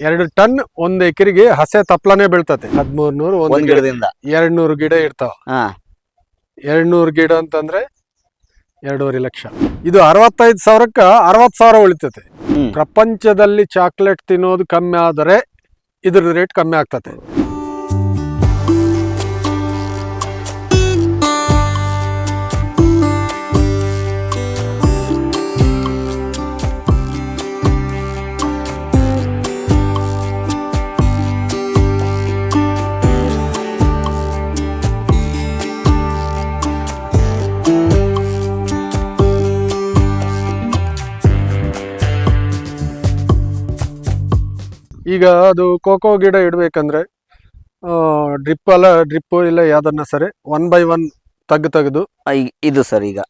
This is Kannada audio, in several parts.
ಎರಡು ಟನ್ ಒಂದ್ ಎಕರೆಗೆ ಹಸೆ ತಪ್ಲಾನೇ ಬೀಳ್ತತೆ. ಹದಿಮೂರ್ ನೂರು ಒಂದ್ ಗಿಡದಿಂದ? ಎರಡ್ ನೂರು ಗಿಡ ಇರ್ತಾವ. ಹಾ. ಎರಡ್ ನೂರು ಗಿಡ ಅಂತಂದ್ರೆ ಎರಡೂವರೆ ಲಕ್ಷ. ಇದು ಅರವತ್ತೈದು ಸಾವಿರಕ್ಕ ಅರವತ್ ಸಾವಿರ ಉಳಿತತೆ. ಹ್ಮ್. ಪ್ರಪಂಚದಲ್ಲಿ ಚಾಕ್ಲೇಟ್ ತಿನ್ನೋದು ಕಮ್ಮಿ ಆದರೆ ಇದ್ರ ರೇಟ್ ಕಮ್ಮಿ ಆಗ್ತತೆ. ಈಗ ಅದು ಕೋಕೋ ಗಿಡ ಇಡಬೇಕಂದ್ರೆ ಡ್ರಿಪ್ ಅಲ್ಲ ಡ್ರಿಪ್ ಇಲ್ಲ ಯಾವ್ದನ್ನ ಸರಿ ಒನ್ ಬೈ ಒನ್ ತೆಗ್ದು ತೆಗೆದು. ಇದು ಸರ್ ಈಗ.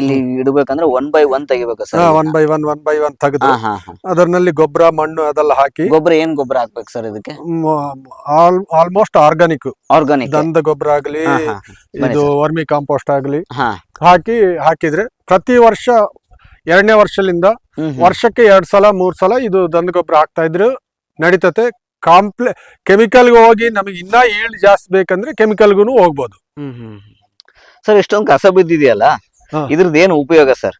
ಇಲ್ಲಿ ಇಡಬೇಕಂದ್ರೆ ಒನ್ ಬೈ ಒನ್ ತೆಗಿಬೇಕು sir one by one one by one ತೆಗೆದು ಅದರಲ್ಲಿ ಗೊಬ್ಬರ ಮಣ್ಣು ಅದೆಲ್ಲ ಹಾಕಿ. ಗೊಬ್ಬರ ಏನ್ ಗೊಬ್ಬರ ಹಾಕ್ಬೇಕು ಸರ್ ಇದಕ್ಕೆ? ಆಲ್ಮೋಸ್ಟ್ ಆರ್ಗಾನಿಕ್ ಆರ್ಗಾನಿಕ್ ದಂದ ಗೊಬ್ಬರ ಆಗಲಿ ಇದು ವರ್ಮಿ ಕಾಂಪೋಸ್ಟ್ ಆಗಲಿ. ಹಾಕಿ ಹಾಕಿದ್ರೆ ಪ್ರತಿ ವರ್ಷ ಎರಡನೇ ವರ್ಷದಿಂದ. ವರ್ಷಕ್ಕೆ ಎರಡ್ ಸಲ ಮೂರ್ ಸಲ ಇದು ದಂದ ಗೊಬ್ಬರ ಹಾಕ್ತಾ ಇದ್ರು. ನಡೀತತೆ. ಕಾಂಪ್ಲೆ ಕೆಮಿಕಲ್ಗೆ ಹೋಗಿ ನಮಗೆ ಇನ್ನ ಈಲ್ಡ್ ಜಾಸ್ತಿ ಬೇಕಂದ್ರೆ ಕೆಮಿಕಲ್ಗೂ ಹೋಗ್ಬೋದು. ಹ್ಮ್ ಹ್ಮ್ ಸರ್ ಇಷ್ಟೊಂದು ಕಸ ಬಿದ್ದಿದೆಯಲ್ಲ. ಇದ್ರದ್ದು ಏನು ಉಪಯೋಗ ಸರ್?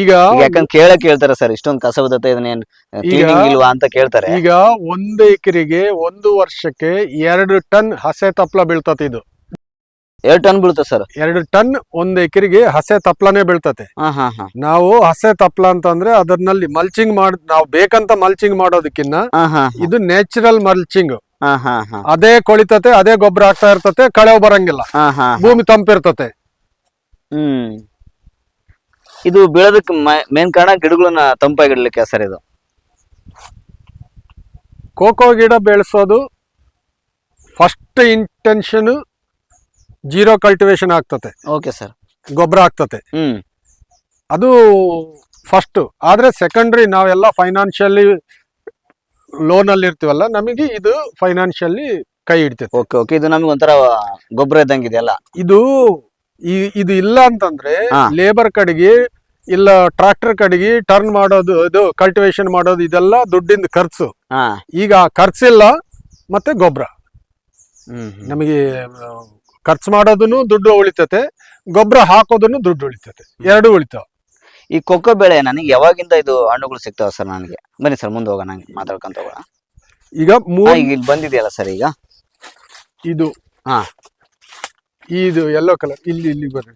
ಈಗ ಯಾಕಂದ್ರೆ ಕೇಳ ಕೇಳ್ತಾರೆ ಸರ್ ಇಷ್ಟೊಂದು ಕಸ ಬಿದ್ದತ್ತೆ ಇದನ್ನೇನು ಕ್ಲೀನಿಂಗ್ ಇಲ್ವಾ ಅಂತ ಕೇಳ್ತಾರೆ. ಈಗ ಒಂದು ಎಕರೆಗೆ ಒಂದು ವರ್ಷಕ್ಕೆ ಎರಡು ಟನ್ ಹಸೆ ತಪ್ಪಲ ಬೀಳ್ತತಿ ಇದು. ಎರಡ್ ಟನ್ ಬೀಳುತ್ತೆ ಸರ್. ಎರಡು ಟನ್ ಒಂದ್ ಎಕರೆಗೆ ಹಸೆ ತಪ್ಲಾನೇ ಬೀಳ್ತತೆ ಹಾ ಹಾ ಹಾ. ನಾವು ಹಸೆ ತಪ್ಲ ಅಂತಂದ್ರೆ ಅದರಲ್ಲಿ ಮಲ್ಚಿಂಗ್ ಮಾಡ್ ನಾವು ಬೇಕಂತ ಮಲ್ಚಿಂಗ್ ಮಾಡೋದಕ್ಕಿನ್ನ ಹಾ ಹಾ ಇದು ನ್ಯಾಚುರಲ್ ಮಲ್ಚಿಂಗ್ ಹಾ ಹಾ ಹಾ. ಅದೇ ಕೊಳಿತತೆ ಅದೇ ಗೊಬ್ಬರ ಹಾಕ್ತಾ ಇರ್ತತೆ ಕಳೆ ಬರಂಗಿಲ್ಲ. ಹಾ ಹಾ ಭೂಮಿ ತಂಪಿರ್ತತೆ. ಹ್ಮ್. ಇದು ಬೀಳೋದಕ್ ಮೇನ್ ಕಾರಣ ಗಿಡಗಳನ್ನ ತಂಪಾಗಿಡ್ಲಿಕ್ಕೆ ಸರ್ ಇದು. ಕೋಕೋ ಗಿಡ ಬೆಳೆಸೋದು ಫಸ್ಟ್ ಇಂಟೆನ್ಷನ್ ಜೀರೋ ಕಲ್ಟಿವೇಶನ್ ಆಗ್ತತೆ. ಓಕೆ ಸರ್ ಗೊಬ್ಬರ ಆಗ್ತತೆ. ಹ್ಮ್. ಅದು ಫಸ್ಟ್ ಆದ್ರೆ ಸೆಕೆಂಡ್ರಿ ನಾವೆಲ್ಲ ಫೈನಾನ್ಷಿಯಲಿ ಲೋನ್ ಅಲ್ಲಿ ಇರ್ತೀವಲ್ಲ ನಮಗೆ ಇದು ಫೈನಾನ್ಷಿಯಲಿ ಕೈ ಹಿಡಿತೈತೆ. ಓಕೆ ಓಕೆ ಇದು ನಮ್ಗೆ ಒಂಥರ ಗೊಬ್ಬರ ಇದ್ದಂಗೆ ಇದೆಯಲ್ಲ? ಇದು ಈ- ಇದು ಇಲ್ಲ ಅಂತಂದ್ರೆ ಹಾ. ಲೇಬರ್ ಕಡೆಗೆ ಇಲ್ಲ ಟ್ರಾಕ್ಟರ್ ಕಡೆಗೆ ಟರ್ನ್ ಮಾಡೋದು ಇದು ಕಲ್ಟಿವೇಶನ್ ಮಾಡೋದು ಇದೆಲ್ಲ ದುಡ್ಡಿಂದ ಖರ್ಚು. ಹಾ. ಈಗ ಆ ಖರ್ಚಿಲ್ಲ ಮತ್ತೆ ಗೊಬ್ಬರ. ಹ್ಮ್. ನಮಗೆ ಖರ್ಚು ಮಾಡೋದನ್ನು ದುಡ್ಡು ಉಳಿತತೆ ಗೊಬ್ಬರ ಹಾಕೋದನ್ನು ದುಡ್ಡು ಉಳಿತತೆ. ಎರಡು ಉಳಿತಾವ. ಈ ಕೊಕ್ಕೋ ಬೆಳೆ ನನಗೆ ಯಾವಾಗಿಂದ ಇದು ಹಣ್ಣುಗಳು ಸಿಗ್ತಾವ ಸರ್ ನನಗೆ? ಬನ್ನಿ ಸರ್ ಮುಂದೆ ಹೋಗೋಣ ಹಂಗೆ ಮಾತಾಡ್ಕೊಂತ ಹೋಗೋಣ. ಈಗ ಮೂರು ಈಗ ಇಲ್ಲಿ ಬಂದಿದೆಯಲ್ಲ ಸರ್ ಈಗ? ಇದು. ಹಾ. ಇದು ಎಲ್ಲೋ ಕಲರ್ ಇಲ್ಲಿ ಇಲ್ಲಿ ಬರ್ರಿ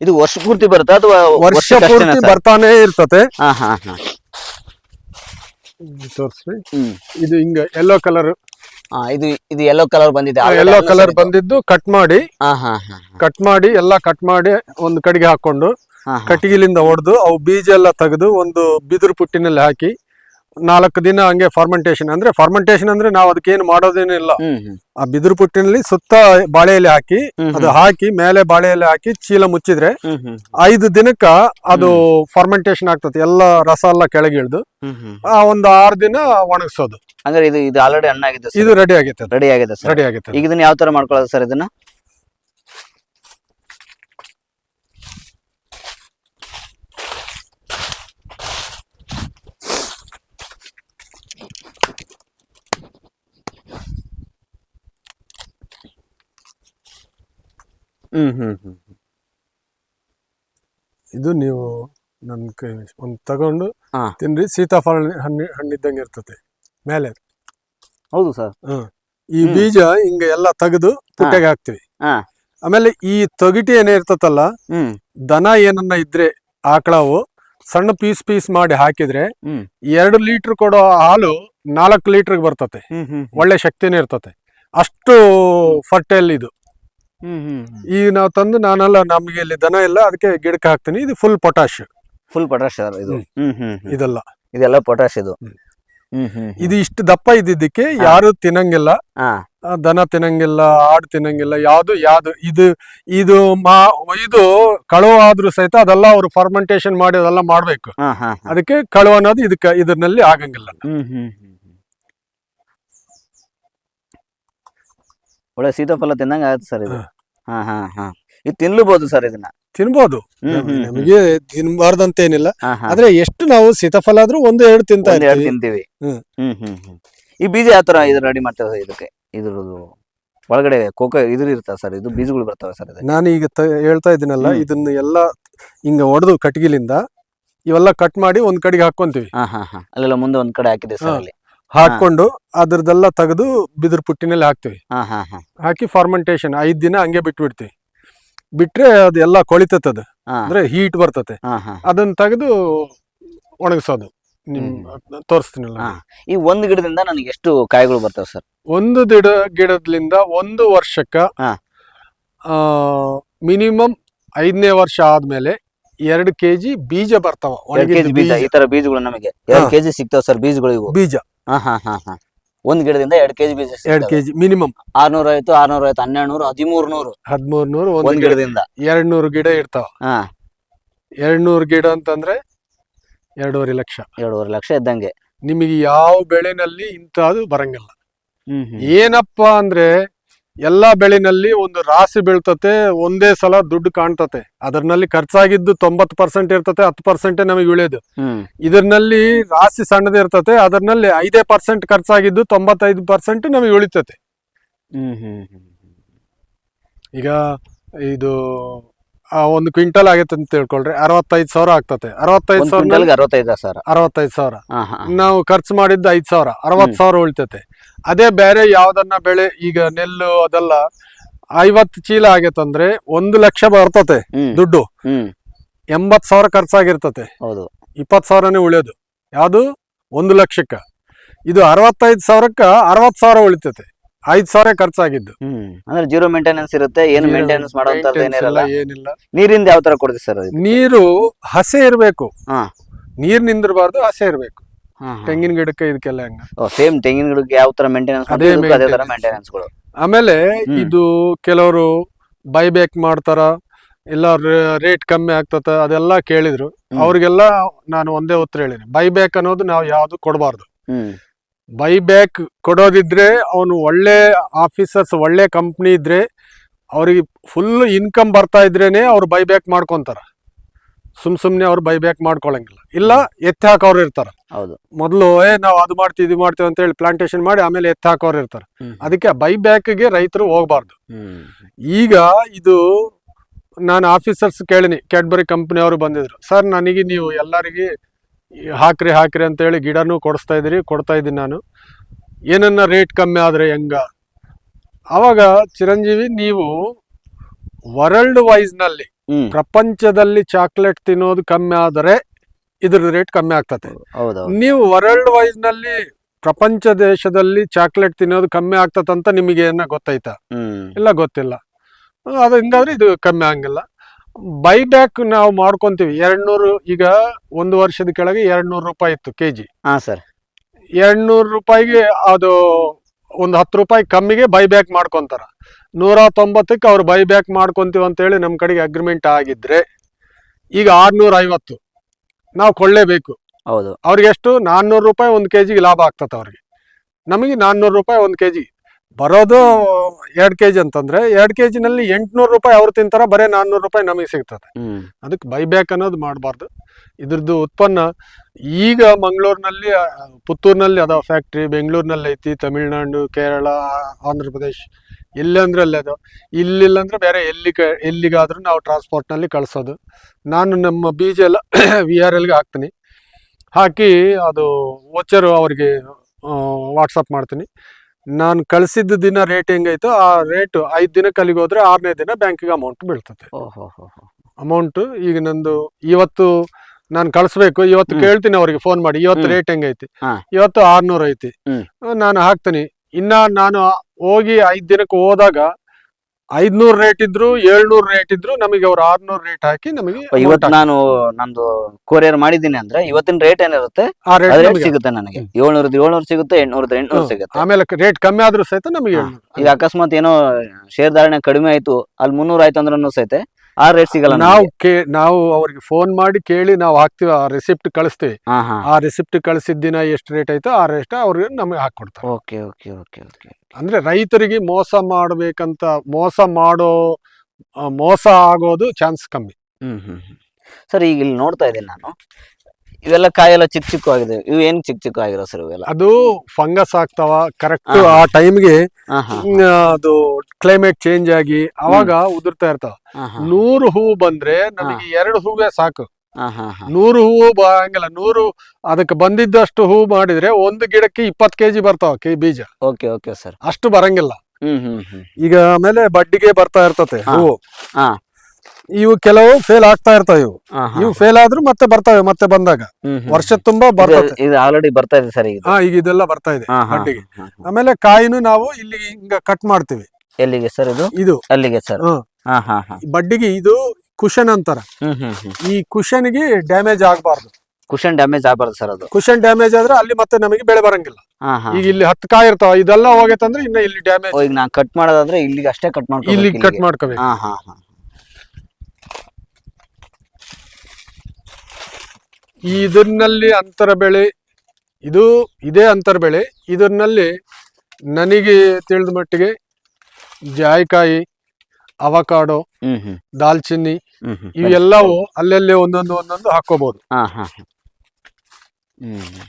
ಇದು ವರ್ಷ ಪೂರ್ತಿ ಬರುತ್ತಾ ಅಥವಾ ವರ್ಷ ವರ್ಷಕ್ಕಷ್ಟೇನಾ ಪೂರ್ತಿ ಸರ್? ಬರ್ತಾನೆ ಇರ್ತತೆ. ಹಾ ಹಾ ಹಾ. ತೋರಿಸ್ರಿ. ಹ್ಮ್. ಇದು ಹಿಂಗ ಎಲ್ಲೋ ಕಲರ್ ಹಾ ಇದು ಇದು ಯೆಲ್ಲೋ ಕಲರ್ ಬಂದಿದೆ. Yellow colour. ಬಂದಿದ್ದು ಕಟ್ ಮಾಡಿ. ಹಾ ಹಾ ಹಾ ಕಟ್ ಮಾಡಿ ಎಲ್ಲಾ ಕಟ್ ಮಾಡಿ ಒಂದು ಕಡೆಗೆ ಹಾಕೊಂಡು ಹಾ ಹಾ. ಕಟ್ಟಿಗೆಲಿಂದ ಹೊಡೆದು ಅವು ಬೀಜ ಎಲ್ಲ ತೆಗೆದು ಒಂದು ಬಿದಿರು ಪುಟ್ಟಿನಲ್ಲಿ ಹಾಕಿ ನಾಲ್ಕು ದಿನ ಹಂಗೆ ಫಾರ್ಮೆಂಟೇಶನ್ ಅಂದ್ರೆ ಫಾರ್ಮೆಂಟೇಶನ್ ಅಂದ್ರೆ ನಾವು ಅದಕ್ಕೇನು ಮಾಡೋದೇನಿಲ್ಲ ಆ ಬಿದಿರು ಪುಟ್ಟಿನಲ್ಲಿ ಸುತ್ತ ಬಾಳೆಯಲ್ಲಿ ಹಾಕಿ ಅದು ಹಾಕಿ ಮೇಲೆ ಬಾಳೆಯಲ್ಲಿ ಹಾಕಿ ಚೀಲ ಮುಚ್ಚಿದ್ರೆ ಐದು ದಿನಕ್ಕ ಅದು ಫಾರ್ಮೆಂಟೇಶನ್ ಆಗ್ತದೆ. ಎಲ್ಲ ರಸ ಎಲ್ಲ ಕೆಳಗೆ ಇಳ್ದು ಹ್ಮ್ ಹ್ಮ್. ಆ ಒಂದು ಆರು ದಿನ ಒಣಗಿಸೋದು. ಅಂದ್ರೆ ಇದು ಇದು ಆಲ್ರೆಡಿ ಹಣ್ಣಾಗಿದೆ ಇದು ರೆಡಿ ಆಗೈತೆ ರೆಡಿ ಆಗಿದೆ ರೆಡಿ ಆಗೈತೆ ಈಗ ಇದನ್ನ ಯಾವ ತರ ಮಾಡ್ಕೊಳ್ಳೋದು ಸರ್ ಇದನ್ನ? ಹ್ಮ್ ಹ್ಮ್ ಹ್ಮ್ ಇದು ನೀವು ನನ್ ಕೈ ಒಂದ್ ತಗೊಂಡು ಹಾ. ತಿನ್ರಿ. ಸೀತಾಫಲ ಹಣ್ಣು ಹಣ್ಣಿದ್ದಂಗೆ ಇರ್ತದೆ. ಮೇಲೆ. ಹೌದು ಸರ್. ಹ್ಮ್ ಈ ಹ್ಮ್. ಬೀಜ ಹಿಂಗ ಎಲ್ಲ ತೆಗೆದು ಪುಟ್ಟೆಗೆ ಹಾಕ್ತಿವಿ. ಹಾ. ಆಮೇಲೆ ಈ ತೊಗಿಟಿ ಏನೇ ಇರ್ತತಲ್ಲ ಹ್ಮ್. ದನ ಏನನ್ನ ಇದ್ರೆ ಆಕಳವು ಸಣ್ಣ ಪೀಸ್ ಪೀಸ್ ಮಾಡಿ ಹಾಕಿದ್ರೆ ಹ್ಮ್. ಎರಡು ಲೀಟರ್ ಕೊಡೋ ಹಾಲು ನಾಲ್ಕು ಲೀಟರ್ ಬರ್ತತೆ. ಹ್ಮ್ ಹ್ಮ್ ಒಳ್ಳೆ ಶಕ್ತಿನೇ ಇರ್ತತೆ. ಅಷ್ಟು ಫರ್ಟೈಲ್ ಇದು ಹ್ಮ್ ಹ್ಮ್ ಈಗ ನಾವು ತಂದು ನಾನೆಲ್ಲ ನಮಗೆ ಇಲ್ಲಿ ದನ ಇಲ್ಲ ಅದಕ್ಕೆ ಗಿಡಕ್ಕೆ ಹಾಕ್ತೀನಿ. ಇದು ಫುಲ್ ಪೊಟಾಶ್ ಫುಲ್ ಸರ್ ಇದು. ಇದೆಲ್ಲ. ಇದೆಲ್ಲ ಪೊಟಾಶ್ ಇದು. ಇದು ಇಷ್ಟು ದಪ್ಪ ಇದ್ದಿದ್ದಕ್ಕೆ ಯಾರು ತಿನ್ನಂಗಿಲ್ಲ. ದನ ತಿನ್ನಂಗಿಲ್ಲ ಆಡು ತಿನ್ನಂಗಿಲ್ಲ ಯಾವ್ದು ಯಾವ್ದು. ಇದು ಇದು ಮಾ ಇದು ಕಳುವ ಆದ್ರೂ ಸಹಿತ ಅದೆಲ್ಲ ಅವ್ರು ಫರ್ಮೆಂಟೇಶನ್ ಮಾಡಿ ಅದೆಲ್ಲ ಮಾಡ್ಬೇಕು. ಅದಕ್ಕೆ ಕಳುವ ಅನ್ನೋದು ಇದಕ್ಕೆ ಇದರಲ್ಲಿ ಆಗಂಗಿಲ್ಲ ಹ್ಮ್ ಹ್ಮ್ ಹ್ಮ್ ಹ್ಮ್. ಒಳ್ಳೆ ಸೀತಾಫಲ ತಿನ್ನಂಗ ಆಯ್ತು ಸರ್ ಇದು. ಹಾ. ಹಾ ಹಾ ಇದು ತಿನ್ಲಬಹುದು ಸರ್ ಇದನ್ನ. ತಿನ್ಬೋದು. ನಮಗೆ ತಿನ್ಬಾರ್ದಂತ ಏನಿಲ್ಲ ಹಾ, ಹಾ. ಆದ್ರೆ ಎಷ್ಟು ನಾವು ಸೀತಾಫಲ ಆದ್ರೂ ಒಂದು ಎರಡು ತಿಂತ ಒಂದ್ ಎರಡು ತಿಂತೀವಿ. ಹ್ಮ್. ಹ್ಮ್ ಹ್ಮ್ ಹ್ಮ್. ಈ ಬೀಜ ಯಾವ ತರ ಇದು ರೆಡಿ ಮಾಡ್ತೇವೆ ಇದಕ್ಕೆ? ಇದ್ರದ್ದು ಒಳಗಡೆ ಕೋಕ ಇದ್ರ ಇರ್ತಾವೆ ಸರ್? ಇದು ಬೀಜಗಳು ಬರ್ತಾವೆ ಸರ್ ನಾನು ಈಗ ತ- ಹೇಳ್ತಾ ಇದ್ದೀನಲ್ಲ ಹ್ಮ್. ಇದನ್ನ ಎಲ್ಲ ಹಿಂಗ ಒಡೆದು ಕಟ್ಗಿಲಿಂದ ಇವೆಲ್ಲ ಕಟ್ ಮಾಡಿ ಒಂದ್ ಕಡೆಗೆ ಹಾಕೊಂತೀವಿ ಹಾ ಹಾ ಹಾ. ಅಲ್ಲೆಲ್ಲ ಮುಂದೆ ಒಂದ್ ಕಡೆ ಹಾಕಿದೆ ಸರ್ ಹಾ. ಅಲ್ಲಿ. ಹಾಕೊಂಡು ಅದ್ರದ್ದೆಲ್ಲ ತೆಗೆದು ಬಿದಿರು ಪುಟ್ಟಿನಲ್ಲಿ ಹಾಕ್ತಿವಿ. ಹಾ ಹಾ ಹಾ. ಹಾಕಿ ಫಾರ್ಮೆಂಟೇಶನ್ ಐದ್ ದಿನ ಹಂಗೆ ಬಿಟ್ಟು ಬಿಡ್ತೀವಿ ಬಿಟ್ರೆ ಅದೆಲ್ಲ ಕೊಳಿತದ ಅಂದ್ರೆ ಹೀಟ್ ಬರ್ತತೆ. ಹಾ ಹಾ. ಅದನ್ನ ತೆಗೆದು ಒಣಗಿಸೋದು. ನಿಮ್ ತೋರಿಸ್ತೀನಲ್ಲ ಈ ಒಂದು ಗಿಡದಿಂದ ನನಗೆ ಎಷ್ಟು ಕಾಯಿಗಳು ಬರ್ತವೆ ಸರ್? ಒಂದು ಗಿಡ ಗಿಡದಿಂದ ಒಂದು ವರ್ಷಕ್ಕ. ಮಿನಿಮಮ್ ಐದನೇ ವರ್ಷ ಆದ್ಮೇಲೆ ಎರಡು ಕೆಜಿ ಬೀಜ ಬರ್ತಾವ. ಬೀಜ ಬೀಜ ಈ ತರ ಬೀಜಗಳು ನಮಗೆ. ಎರಡ್ ಕೆಜಿ ಸಿಗ್ತಾವ ಸರ್ ಬೀಜಗಳು ಇವು. ಬೀಜ. ಹಾ ಹಾ ಹಾ ಹಾ. ಒಂದ್ ಗಿಡದಿಂದ ಎರಡ್ ಕೆಜಿ ಬೀಜ ಎರಡ್ ಕೆಜಿ ಮಿನಿಮಮ್. ಆರ್ನೂರ ಐವತ್ತು ಆರ್ನೂರ ಐವತ್ತು ಹನ್ನೆರಡು ನೂರು ಹದಿಮೂರ್ ನೂರು ಹದಿಮೂರ್ ನೂರು ಒಂದ್ ಒಂದ್ ಗಿಡದಿಂದ. ಎರಡ್ ನೂರು ಗಿಡ ಇರ್ತಾವ. ಹಾ. ಎರಡ್ ನೂರು ಗಿಡ ಅಂತಂದ್ರೆ ಎರಡೂವರೆ ಲಕ್ಷ. ಎರಡೂವರೆ ಲಕ್ಷ ಇದ್ದಂಗೆ. ನಿಮಗೆ ಯಾವ ಬೆಳೆನಲ್ಲಿ ಇಂಥದ್ದು ಬರಂಗಿಲ್ಲ. ಹ್ಮ್ ಹ್ಮ್. ಏನಪ್ಪಾ ಅಂದ್ರೆ ಎಲ್ಲಾ ಬೆಳೆನಲ್ಲಿ ಒಂದು ರಾಶಿ ಬೀಳ್ತತೆ ಒಂದೇ ಸಲ ದುಡ್ಡು ಕಾಣ್ತತೆ. ಅದರಲ್ಲಿ ಖರ್ಚಾಗಿದ್ದು ತೊಂಬತ್ ಪರ್ಸೆಂಟ್ ಇರ್ತತೆ ಹತ್ತು ಪರ್ಸೆಂಟ್ ನಮಗೆ ಉಳಿಯೋದು. ಇದರ್ನಲ್ಲಿ ಇದರಲ್ಲಿ ರಾಶಿ ಸಣ್ಣದಿರ್ತತೆ ಅದರಲ್ಲಿ ಐದೇ ಪರ್ಸೆಂಟ್ ಖರ್ಚಾಗಿದ್ದು ತೊಂಬತ್ತೈದು ಪರ್ಸೆಂಟ್ ನಮಗೆ ಉಳಿತತೆ. ಈಗ ಇದು ಒಂದು ಕ್ವಿಂಟಲ್ ಆಗೈತೆ ಅಂತ ತಿಳ್ಕೊಳ್ರಿ ಅರವತ್ತೈದು ಸಾವಿರ ಆಗ್ತತೆ. ಅರವತ್ತೈದು ಸಾವಿರ. ಅರವತ್ತೈದು ಸಾವಿರ. ನಾವು ಖರ್ಚು ಮಾಡಿದ್ದು ಐದು ಸಾವಿರ ಅರವತ್ತು ಸಾವಿರ ಉಳಿತತೆ. ಅದೇ ಬೇರೆ ಯಾವ್ದನ್ನ ಬೆಳೆ ಈಗ ನೆಲ್ಲು ಅದೆಲ್ಲ ಐವತ್ತು ಚೀಲ ಆಗೈತಂದ್ರೆ ಒಂದು ಲಕ್ಷ ಬರ್ತತೆ ದುಡ್ಡು. ಎಂಬತ್ ಸಾವಿರ ಖರ್ಚಾಗಿರ್ತತೆ. ಹೌದು. ಇಪ್ಪತ್ತು ಸಾವಿರನೇ ಉಳಿಯೋದು. ಯಾವುದು? ಒಂದು ಲಕ್ಷಕ್ಕ. ಇದು ಅರವತ್ತೈದು ಸಾವಿರಕ್ಕ ಅರವತ್ತು ಸಾವಿರ ಉಳಿತತೆ. ಐದ್ ಸಾವಿರ ಖರ್ಚಾಗಿದ್ದು. ಅಂದ್ರೆ ಜೀರೋ ಮೇಂಟೆನೆನ್ಸ್ ಇರುತ್ತೆ ಏನು ಮೇಂಟೆನೆನ್ಸ್ ಮಾಡೋಂಥದ್ದು Maintenance ಏನಿರಲ್ಲ. ಏನಿಲ್ಲ. ನೀರಿಂದ ಯಾವ ತರ ಕೊಡ್ತೀವಿ ಸರ್ ನೀರು ಹಸೆ ಇರಬೇಕು. ಹಾ. ನೀರ್ ನಿಂದಿರಬಾರ್ದು ಹಸೆ ಇರಬೇಕು. ತೆಂಗಿನ ಗಿಡಕ್ಕೆ ಇದಕ್ಕೆಲ್ಲ ಹಂಗ? ಸೇಮ್ ತೆಂಗಿನ ಗಿಡಕ್ಕೆ ಯಾವ ತರ ಮೇಂಟೆನೆನ್ಸ್ ಅದೇ ತರ maintenance. ಮೇಂಟೆನೆನ್ಸ್ಗಳು ಆಮೇಲೆ. ಇದು ಕೆಲವರು ಬೈಬ್ಯಾಕ್ ಮಾಡ್ತಾರ ಇಲ್ಲ ರೇಟ್ ಕಮ್ಮಿ ಆಗ್ತದ ಅದೆಲ್ಲ ಕೇಳಿದ್ರು. ಅವ್ರಿಗೆಲ್ಲ ನಾನು ಒಂದೇ ಉತ್ತರ ಹೇಳಿನಿ. ಬೈಬ್ಯಾಕ್ ಅನ್ನೋದು ನಾವು ಯಾವ್ದು ಕೊಡಬಾರ್ದು. ಬೈ ಬೈಬ್ಯಾಕ್ ಕೊಡೋದಿದ್ರೆ ಅವನು ಒಳ್ಳೆ ಆಫೀಸರ್ಸ್ ಒಳ್ಳೆ ಕಂಪ್ನಿ ಇದ್ರೆ ಅವ್ರಿಗೆ ಫುಲ್ ಇನ್ಕಮ್ ಬರ್ತಾ ಇದ್ರೇನೆ ಅವ್ರು ಬೈಬ್ಯಾಕ್ ಮಾಡ್ಕೊಂತಾರ. ಸುಮ್ ಸುಮ್ನೆ ಅವ್ರು ಬೈಬ್ಯಾಕ್ ಮಾಡ್ಕೊಳಂಗಿಲ್ಲ. ಇಲ್ಲ ಎತ್ತಿ ಹಾಕೋರು ಇರ್ತಾರ. ಹೌದು. ಮೊದಲು ಏ ನಾವು ಅದು ಮಾಡ್ತೀವಿ ಇದು ಮಾಡ್ತೀವಿ ಅಂತ ಹೇಳಿ ಪ್ಲಾಂಟೇಶನ್ ಮಾಡಿ ಆಮೇಲೆ ಎತ್ತಿ ಹಾಕೋರು ಇರ್ತಾರೆ. ಅದಕ್ಕೆ ಬೈಬ್ಯಾಕ್ಗೆ ರೈತರು ಹೋಗ್ಬಾರ್ದು. ಈಗ ಇದು ನಾನು ಆಫೀಸರ್ಸ್ ಕೇಳಿನಿ ಕ್ಯಾಡ್ಬರಿ ಕಂಪ್ನಿಯವರು ಬಂದಿದ್ರು. ಸರ್ ನನಗೆ ನೀವು ಎಲ್ಲರಿಗೆ ಹಾಕ್ರಿ ಹಾಕ್ರಿ ಅಂತ ಹೇಳಿ ಗಿಡನೂ ಕೊಡಿಸ್ತಾ ಇದ್ರಿ ಕೊಡ್ತಾ ಇದ್ದೀನಿ ನಾನು. ಏನನ್ನ ರೇಟ್ ಕಮ್ಮಿ ಆದ್ರೆ ಹೆಂಗ? ಅವಾಗ ಚಿರಂಜೀವಿ ನೀವು ವರ್ಲ್ಡ್ ವೈಸ್ನಲ್ಲಿ ಪ್ರಪಂಚದಲ್ಲಿ ಚಾಕ್ಲೇಟ್ ತಿನ್ನೋದು ಕಮ್ಮಿ ಆದರೆ ಇದ್ರ ರೇಟ್ ಕಮ್ಮಿ ಆಗ್ತದೆ. ಹೌದು ನೀವು ವರ್ಲ್ಡ್ ವೈಸ್ನಲ್ಲಿ ಪ್ರಪಂಚ ದೇಶದಲ್ಲಿ ಚಾಕ್ಲೇಟ್ ತಿನ್ನೋದು ಕಮ್ಮಿ ಆಗ್ತದೆ ಅಂತ ನಿಮಗೆ ಏನ ಗೊತ್ತಾಯ್ತಾ ಇಲ್ಲ ಗೊತ್ತಿಲ್ಲ. ಅದು ಹಿಂಗಾದ್ರೆ ಇದು ಕಮ್ಮಿ ಆಗಂಗಿಲ್ಲ. ಬೈ ಬ್ಯಾಕ್ ನಾವು ಮಾಡ್ಕೊಂತೀವಿ. ಎರಡ್ ನೂರು ಈಗ ಒಂದು ವರ್ಷದ ಕೆಳಗೆ ಎರಡ್ ನೂರು ರೂಪಾಯಿ ಇತ್ತು ಕೆ ಜಿ ಹಾ ಸರ್. ಎರಡ್ ನೂರು ರೂಪಾಯಿಗೆ ಅದು ಒಂದು ಹತ್ತು ರೂಪಾಯಿ ಕಮ್ಮಿಗೆ ಬೈ ಬ್ಯಾಕ್ ಮಾಡ್ಕೊಂತಾರ. ನೂರ ತೊಂಬತ್ತಕ್ಕೆ ಅವ್ರು ಬೈ ಬ್ಯಾಕ್ ಮಾಡ್ಕೊಂತೀವಿ ಅಂತೇಳಿ ನಮ್ಮ ಕಡೆಗೆ ಅಗ್ರಿಮೆಂಟ್ ಆಗಿದ್ರೆ ಈಗ ಆರ್ನೂರ ಐವತ್ತು ನಾವು ಕೊಳ್ಳೇಬೇಕು. ಹೌದು. ಅವ್ರಿಗೆ ಎಷ್ಟು? ನಾನ್ನೂರು ರೂಪಾಯಿ ಒಂದು ಕೆ ಜಿಗೆ ಲಾಭ ಆಗ್ತದೆ ಅವ್ರಿಗೆ. ನಮಗೆ ನಾನ್ನೂರು ರೂಪಾಯಿ ಒಂದು ಕೆ ಜಿ ಬರೋದು ಎರಡು ಕೆ ಜಿ ಅಂತಂದ್ರೆ ಎರಡು ಕೆ ಜಿನಲ್ಲಿ ಎಂಟುನೂರು ರೂಪಾಯಿ ಅವ್ರು ತಿಂತಾರ ಬರೀ ನಾನ್ನೂರು ರೂಪಾಯಿ ನಮಗೆ ಸಿಗ್ತದೆ. ಅದಕ್ಕೆ ಅದಕ್ಕೆ ಬೈಬ್ಯಾಕ್ ಅನ್ನೋದು ಮಾಡಬಾರ್ದು. ಇದ್ರದ್ದು ಉತ್ಪನ್ನ ಈಗ ಮಂಗಳೂರಿನಲ್ಲಿ ಪುತ್ತೂರಿನಲ್ಲಿ ಅದಾವ ಫ್ಯಾಕ್ಟ್ರಿ ಬೆಂಗಳೂರಿನಲ್ಲಿ ಐತಿ ತಮಿಳ್ನಾಡು ಕೇರಳ ಆಂಧ್ರ ಪ್ರದೇಶ್ ಎಲ್ಲಿ ಅಂದ್ರೆ ಅಲ್ಲೇ ಅದು ಇಲ್ಲಿಲ್ಲ ಅಂದ್ರೆ ಬೇರೆ ಎಲ್ಲಿ ಕ ಎಲ್ಲಿಗಾದ್ರೂ ನಾವು ಟ್ರಾನ್ಸ್ಪೋರ್ಟ್ನಲ್ಲಿ ಕಳಿಸೋದು. ನಾನು ನಮ್ಮ ಬೀಜ ಎಲ್ಲ ವಿ ಆರ್ ಎಲ್ಗೆ ಹಾಕ್ತೀನಿ. ಹಾಕಿ ಅದು ವೋಚರು ಅವರಿಗೆ ವಾಟ್ಸಪ್ ಮಾಡ್ತೀನಿ. ನಾನು ಕಳಿಸಿದ್ದ ದಿನ ರೇಟ್ ಹೆಂಗೈತೋ ಆ ರೇಟ್ ಐದು ದಿನ ಅಲ್ಲಿಗೆ ಹೋದ್ರೆ ಆರನೇ ದಿನ ಬ್ಯಾಂಕಿಗೆ ಅಮೌಂಟ್ ಬೀಳ್ತದೆ. ಅಮೌಂಟ್ ಈಗ ನಂದು ಇವತ್ತು ನಾನು ಕಳಿಸ್ಬೇಕು ಇವತ್ತು. ಕೇಳ್ತೀನಿ ಅವ್ರಿಗೆ ಫೋನ್ ಮಾಡಿ. ಇವತ್ತು. ರೇಟ್ ಹೆಂಗೈತಿ? ಹಾ. ಇವತ್ತು ಆರ್ನೂರ್ ಐತಿ. ನಾನು ಹಾಕ್ತೀನಿ. ಇನ್ನ ನಾನು ಹೋಗಿ ಐದ್ ದಿನಕ್ಕೆ ಹೋದಾಗ ಐದ್ನೂರ್ ರೇಟ್ ಇದ್ರು ಏಳ್ನೂರ್ ರೇಟ್ ಇದ್ರು ನಮಗೆ ಅವ್ರು ಆರ್ನೂರ್ ರೇಟ್ ಹಾಕಿ ನಮಗೆ ಇವತ್ತು ನಾನು ನಂದು ಕೊರಿಯರ್ ಮಾಡಿದ್ದೀನಿ ಅಂದ್ರೆ ಇವತ್ತಿನ ರೇಟ್ ಏನಿರುತ್ತೆ ಆ ರೇಟ್ ಸಿಗುತ್ತೆ ನನಗೆ. ಏಳ್ನೂರದ ಏಳ್ನೂರ್ ಸಿಗುತ್ತೆ ಎಂಟ್ನೂರದ ಎಂಟ್ನೂರ್. ಸಿಗುತ್ತೆ. ಆಮೇಲೆ ರೇಟ್ ಕಮ್ಮಿ ಆದ್ರೂ ಸಹಿತ ನಮಗೆ. ಈಗ ಅಕಸ್ಮಾತ್ ಏನೋ ಶೇರ್ ಧಾರಣೆ ಕಡಿಮೆ ಆಯ್ತು ಅಲ್ಲಿ ಮುನ್ನೂರ ಆಯ್ತು ಅಂದ್ರೂ ಸಹಿತ. ಆ ರೇಟ್ ಸಿಗಲ್ಲ ನಾವು ಕೇ ನಾವು ಅವ್ರಿಗೆ ಫೋನ್ ಮಾಡಿ ಕೇಳಿ ನಾವು ಹಾಕ್ತಿವಿ ಆ ರೆಸಿಪ್ಟ್ ಕಳಿಸ್ತೀವಿ. ಹಾ ಹಾ. ಆ ರೆಸಿಪ್ಟ್ ಕಳಿಸಿದ ದಿನ ಎಷ್ಟು ರೇಟ್ ಐತೋ ಆ ರೇಟ್ ಅವ್ರಿಗೆ ನಮಗೆ ಹಾಕೊಡ್ತಾರೆ. ಓಕೆ ಓಕೆ ಓಕೆ ಓಕೆ ಅಂದ್ರೆ ರೈತರಿಗೆ ಮೋಸ ಮಾಡಬೇಕಂತ ಮೋಸ ಮಾಡೋ ಆ, ಮೋಸ ಆಗೋದು ಚಾನ್ಸ್ ಕಮ್ಮಿ. ಹ್ಮ್ ಹ್ಮ್ ಹ್ಮ್. ಸರ್ ಈಗ ಇಲ್ಲಿ ನೋಡ್ತಾ ಇದ್ದೀನಿ ನಾನು. ಇವೆಲ್ಲ ಕಾಯೆಲ್ಲ ಚಿಕ್ಕ ಚಿಕ್ಕ ಆಗಿದೆ ಇವು ಏನ್ ಚಿಕ್ಕ ಚಿಕ್ಕ ಆಗಿರೋ ಸರ್ ಇವೆಲ್ಲ? ಅದು ಫಂಗಸ್ ಆಗ್ತಾವ ಕರೆಕ್ಟ್ ಆ ಟೈಮ್ಗೆ ಹಾ ಹಾ ಅದು ಕ್ಲೈಮೇಟ್ ಚೇಂಜ್ ಆಗಿ ಅವಾಗ ಉದುರ್ತಾ ಇರ್ತಾವ. ನೂರು ಹೂವು ಬಂದ್ರೆ ನಮಗೆ ಎರಡು ಹೂವೆ ಸಾಕು. ನೂರು ಹೂವು ಬರಂಗಿಲ್ಲ ನೂರು ಅದಕ್ಕೆ ಬಂದಿದ್ದಷ್ಟು ಹೂವು ಮಾಡಿದ್ರೆ ಒಂದು ಗಿಡಕ್ಕೆ ಇಪ್ಪತ್ತು ಕೆಜಿ ಬರ್ತಾವ ಕೆ ಬೀಜ. Okay okay sir. ಅಷ್ಟು ಬರಂಗಿಲ್ಲ. ಹ್ಮ್ ಹ್ಮ್ ಹ್ಮ್. ಈಗ ಆಮೇಲೆ ಬಡ್ಡಿಗೆ ಬರ್ತಾ ಇರ್ತತೆ ಹಾ. ಹೂವು. ಹಾ ಇವು ಕೆಲವು ಫೇಲ್ ಆಗ್ತಾ ಇರ್ತಾವ ಇವು. ಇವು ಫೇಲ್ ಆದ್ರೂ ಮತ್ತೆ ಬರ್ತಾವೆ ಮತ್ತೆ ಬಂದಾಗ. ವರ್ಷ ತುಂಬಾ ಬರ್ತದೆ. ಇದು- ಆಲ್ರೆಡಿ ಬರ್ತಾ ಇದೆ ಸರ್ ಈಗ. ಹಾ ಈಗ ಇದೆಲ್ಲ ಬರ್ತಾ ಇದೆ ಹಾ ಹಾ ಬಡ್ಡಿಗೆ ಹಾ, ಹಾ. ಆಮೇಲೆ ಕಾಯಿನೂ ನಾವು ಇಲ್ಲಿ ಹಿಂಗ ಕಟ್ ಮಾಡ್ತೀವಿ. ಎಲ್ಲಿಗೆ ಸರ್ ಇದು? ಇದು. ಅಲ್ಲಿಗೆ ಸರ್. ಬಡ್ಡಿಗೆ ಇದು ಕುಶನ್ ಅಂತಾರ. ಈ ಕುಶನ್ಗೆ ಈ ಕುಶನ್ಗೆ ಡ್ಯಾಮೇಜ್ ಆಗಬಾರ್ದು. ಕುಶನ್ ಡ್ಯಾಮೇಜ್ ಆಗ್ಬಾರ್ದು ಸರ್ ಅದು. ಕುಶನ್ ಡ್ಯಾಮೇಜ್ ಆದ್ರೆ ಅಲ್ಲಿ ಮತ್ತೆ ನಮಗೆ ಬೆಳೆ ಬರಂಗಿಲ್ಲ. ಈಗ ಇಲ್ಲಿ ಹತ್ತು ಕಾಯಿ ಇರ್ತಾವ ಇದೆಲ್ಲ ಹೋಗೈತಂದ್ರೆ ಇನ್ನ ಇಲ್ಲಿ ಡ್ಯಾಮೇಜ್ ಈಗ ನಾ ಕಟ್ ಮಾಡೋದಾದ್ರೆ ಇಲ್ಲಿಗೆ ಅಷ್ಟೇ ಕಟ್ ಮಾಡ್ಕೊ ಇಲ್ಲಿ ಕಟ್ ಮಾಡ್ಕೋಬೇಕು ಹಾ ಹಾ ಹಾ ಇದನ್ನಲ್ಲಿ ಅಂತರ ಬೆಳೆ ಇದು ಇದೇ ಅಂತರ ಬೆಳೆ. ಇದರಲ್ಲಿ ನನಗೆ ತಿಳಿದ ಮಟ್ಟಿಗೆ ಜಾಯಿಕಾಯಿ ಅವಕಾಡೋ ದಾಲ್ಚಿನ್ನಿ ಇವೆಲ್ಲವೂ ಅಲ್ಲಲ್ಲೇ ಒಂದೊಂದು ಒಂದೊಂದು ಹಾಕೋಬಹುದು ಹಾ ಹಾ ಹಾ. ಹ್ಮ್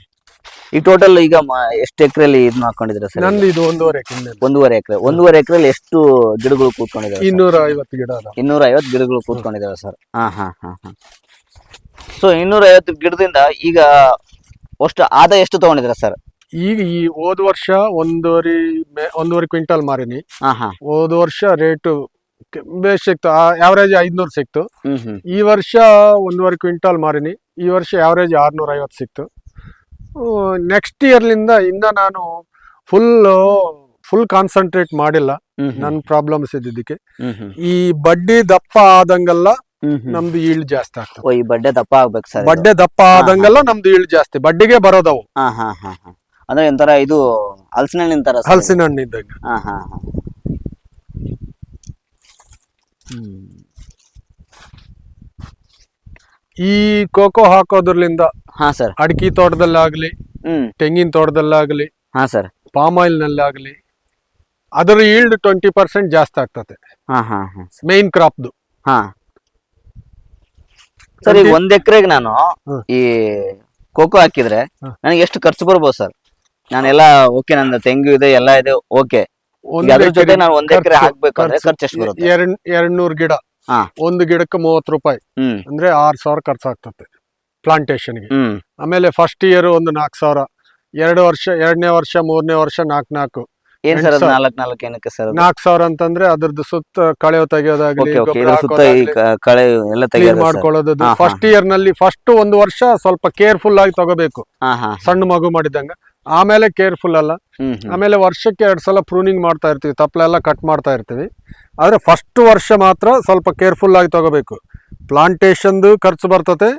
ಈ ಟೋಟಲ್ ಈಗ ಎಷ್ಟು ಎಕರೆಲಿ ಇದನ್ನ ಹಾಕೊಂಡಿದ್ರೆ ಸರ್? ನಂದು ಇದು ಒಂದೂವರೆ ಎಕರೆ ಒಂದೂವರೆ ಎಕರೆ. ಒಂದೂವರೆ ಎಕರೆಲಿ ಎಷ್ಟು ಗಿಡಗಳು ಕೂತ್ಕೊಂಡಿದ್ದಾರೆ ಇನ್ನೂರ ಐವತ್ತು ಗಿಡ ಇನ್ನೂರ ಐವತ್ತು ಗಿಡಗಳು ಕೂತ್ಕೊಂಡಿದಾವೆ ಸರ್. ಹಾ ಹಾ ಹಾ ಹಾ. ಸೊ ಇನ್ನೂರ ಐವತ್ತು ಗಿಡದಿಂದ ಈಗ ಅಷ್ಟು ಆದಾಯ ಎಷ್ಟು ತಗೊಂಡಿದ್ರ ಸರ್? ಈಗ ಈ ಹೋದ ವರ್ಷ ಒಂದೂವರೆ ಮೆ- ಒಂದೂವರೆ ಕ್ವಿಂಟಲ್ ಮಾರಿನಿ. ಹಾ ಹಾ. ಹೋದ ವರ್ಷ ರೇಟು ಬೇಸ್ ಸಿಕ್ತು. ಆವರೇಜ್ ಐದ್ನೂರು ಸಿಕ್ತು. ಹ್ಮ್ ಹ್ಮ್. ಈ ವರ್ಷ ಒಂದೂವರೆ ಕ್ವಿಂಟಲ್ ಮಾರಿನಿ. ಈ ವರ್ಷ ಆವರೇಜ್ ಆರ್ನೂರ ಐವತ್ತು ಸಿಕ್ತು ನೆಕ್ಸ್ಟ್ ಇಯರ್ಲಿಂದ ಇನ್ನ ನಾನು ಫುಲ್ ಫುಲ್ ಕಾನ್ಸಂಟ್ರೇಟ್ ಮಾಡಿಲ್ಲ. ಹ್ಮ್ ಹ್ಮ್. ನನ್ನ ಪ್ರಾಬ್ಲಮ್ಸ್ ಇದ್ದಿದ್ದಕ್ಕೆ. ಹ್ಮ್ ಹ್ಮ್. ಈ ಬಡ್ಡಿ ದಪ್ಪ ಆದಂಗೆಲ್ಲ. ನಮ್ದು ಈಳ್ ಜಾಸ್ತಿ ಆಗ್ತದೆ. ಓ ಈ ಬಡ್ಡೆ ದಪ್ಪ ಆಗ್ಬೇಕು ಸರ್ ಬಡ್ಡೆ ದಪ್ಪ ಆದಂಗೆಲ್ಲ ನಮ್ದು ಈಳ್ ಜಾಸ್ತಿ. ಬಡ್ಡಿಗೆ ಬರೋದವು. ಹಾ ಹಾ ಹಾ ಹಾ. ಅಂದ್ರೆ ಒಂಥರ ಇದು ಹಲಸಿನ ಹಣ್ಣಿನ ತರ ಸರ್ ಹಲಸಿನ ಹಣ್ಣು ಇದ್ದಂಗೆ ಹಾ ಹಾ. ಹಾ ಈ ಕೋಕೋ ಹಾಕೋದ್ರಲಿಂದ ಹಾ ಸರ್. ಅಡಿಕೆ ತೋಟದಲ್ಲಾಗ್ಲಿ ಹ್ಮ್. ತೆಂಗಿನ ತೋಟದಲ್ಲಾಗ್ಲಿ ಹಾ ಸರ್. ಪಾಮ್ ಆಯಿಲ್ ನಲ್ಲಾಗ್ಲಿ ಅದರ ಈಲ್ಡ್ ಟ್ವೆಂಟಿ ಪರ್ಸೆಂಟ್ ಜಾಸ್ತಿ ಆಗ್ತದೆ ಹಾ ಹಾ ಹಾ. ಮೇನ್ ಕ್ರಾಪ್ದು ಹಾ. ಸರ್ ಈಗ ಒಂದ್ ಎಕರೆಗೆ ನಾನು ಈ ಕೋಕೋ ಹಾಕಿದ್ರೆ ನನಗೆ ಎಷ್ಟು ಖರ್ಚು ಬರ್ಬೋದು ಸರ್? ನಾನೆಲ್ಲ ಓಕೆ ನನ್ನ ತೆಂಗು ಇದೆ ಎಲ್ಲ ಇದೆ ಓಕೆ. ಅದ್ರ ಜೊತೆ ನಾನು ಒಂದ್ ಎಕರೆ ಹಾಕ್ಬೇಕಂದ್ರೆ ಖರ್ಚು ಎಷ್ಟು ಬರುತ್ತೆ? ಎರಡ್ ಎರಡ್ ನೂರ್ ಗಿಡ. ಒಂದು ಗಿಡಕ್ಕೆ ಮೂವತ್ತು ರೂಪಾಯಿ. ಅಂದ್ರೆ ಆರ್ ಸಾವಿರ ಖರ್ಚಾಗ್ತದೆ ಪ್ಲಾಂಟೇಶನ್ಗೆ ಗೆ ಆಮೇಲೆ ಫಸ್ಟ್ ಇಯರ್ ಒಂದು ನಾಲ್ಕು ಸಾವಿರ. ಎರಡು ವರ್ಷ ಎರಡನೇ ವರ್ಷ ಮೂರನೇ ವರ್ಷ ನಾಲ್ಕು ನಾಲ್ಕು. ಏನ್ ಸರ್ ಎಂಟ್. ನಾಲ್ಕ್ ನಾಲ್ಕು ಏನಕ್ಕೆ ಸರ್ ನಾಲ್ಕು ಸಾವಿರ ಅಂತಂದ್ರೆ ಅದ್ರದ್ದು ಸುತ್ತ ಕಳೆ ತೆಗೆಯೋದಾಗ್ಲಿ ಓಕೆ ಓಕೆ ಗೊಬ್ಬರ ಇದ್ರ ಸುತ್ತ ಈ ಹಾಕೋದಾಗ್ಲಿ, ಕ- ಕಳೆ ಎಲ್ಲ ಕ್ಲೀನ್ ತೆಗೆಯೋದು ಸರ್. ಮಾಡ್ಕೊಳ್ಳೋದು ಹಾ, ಹಾ. ಫಸ್ಟ್ ಇಯರ್ನಲ್ಲಿ ಫಸ್ಟ್ ಒಂದು ವರ್ಷ ಸ್ವಲ್ಪ ಕೇರ್ಫುಲ್ ಆಗಿ ತಗೋಬೇಕು. ಹಾ ಹಾ ಸಣ್ಣ ಮಗು ಮಾಡಿದಂಗ ಆಮೇಲೆ ಕೇರ್ಫುಲ್ ಅಲ್ಲ. ಹ್ಮ್ ಹ್ಮ್. ಆಮೇಲೆ ವರ್ಷಕ್ಕೆ ಎರಡ್ ಸಲ ಪ್ರೂನಿಂಗ್ ಮಾಡ್ತಾ ಇರ್ತೀವಿ. ತಪ್ಪಲೆಲ್ಲ ಕಟ್ ಮಾಡ್ತಾ ಇರ್ತೀವಿ. ಆದ್ರೆ ಫಸ್ಟ್ ವರ್ಷ ಮಾತ್ರ ಸ್ವಲ್ಪ ಕೇರ್ಫುಲ್ ಆಗಿ ತಗೋಬೇಕು. ಪ್ಲಾಂಟೇಶನ್ದು ಖರ್ಚು ಬರ್ತತೆ.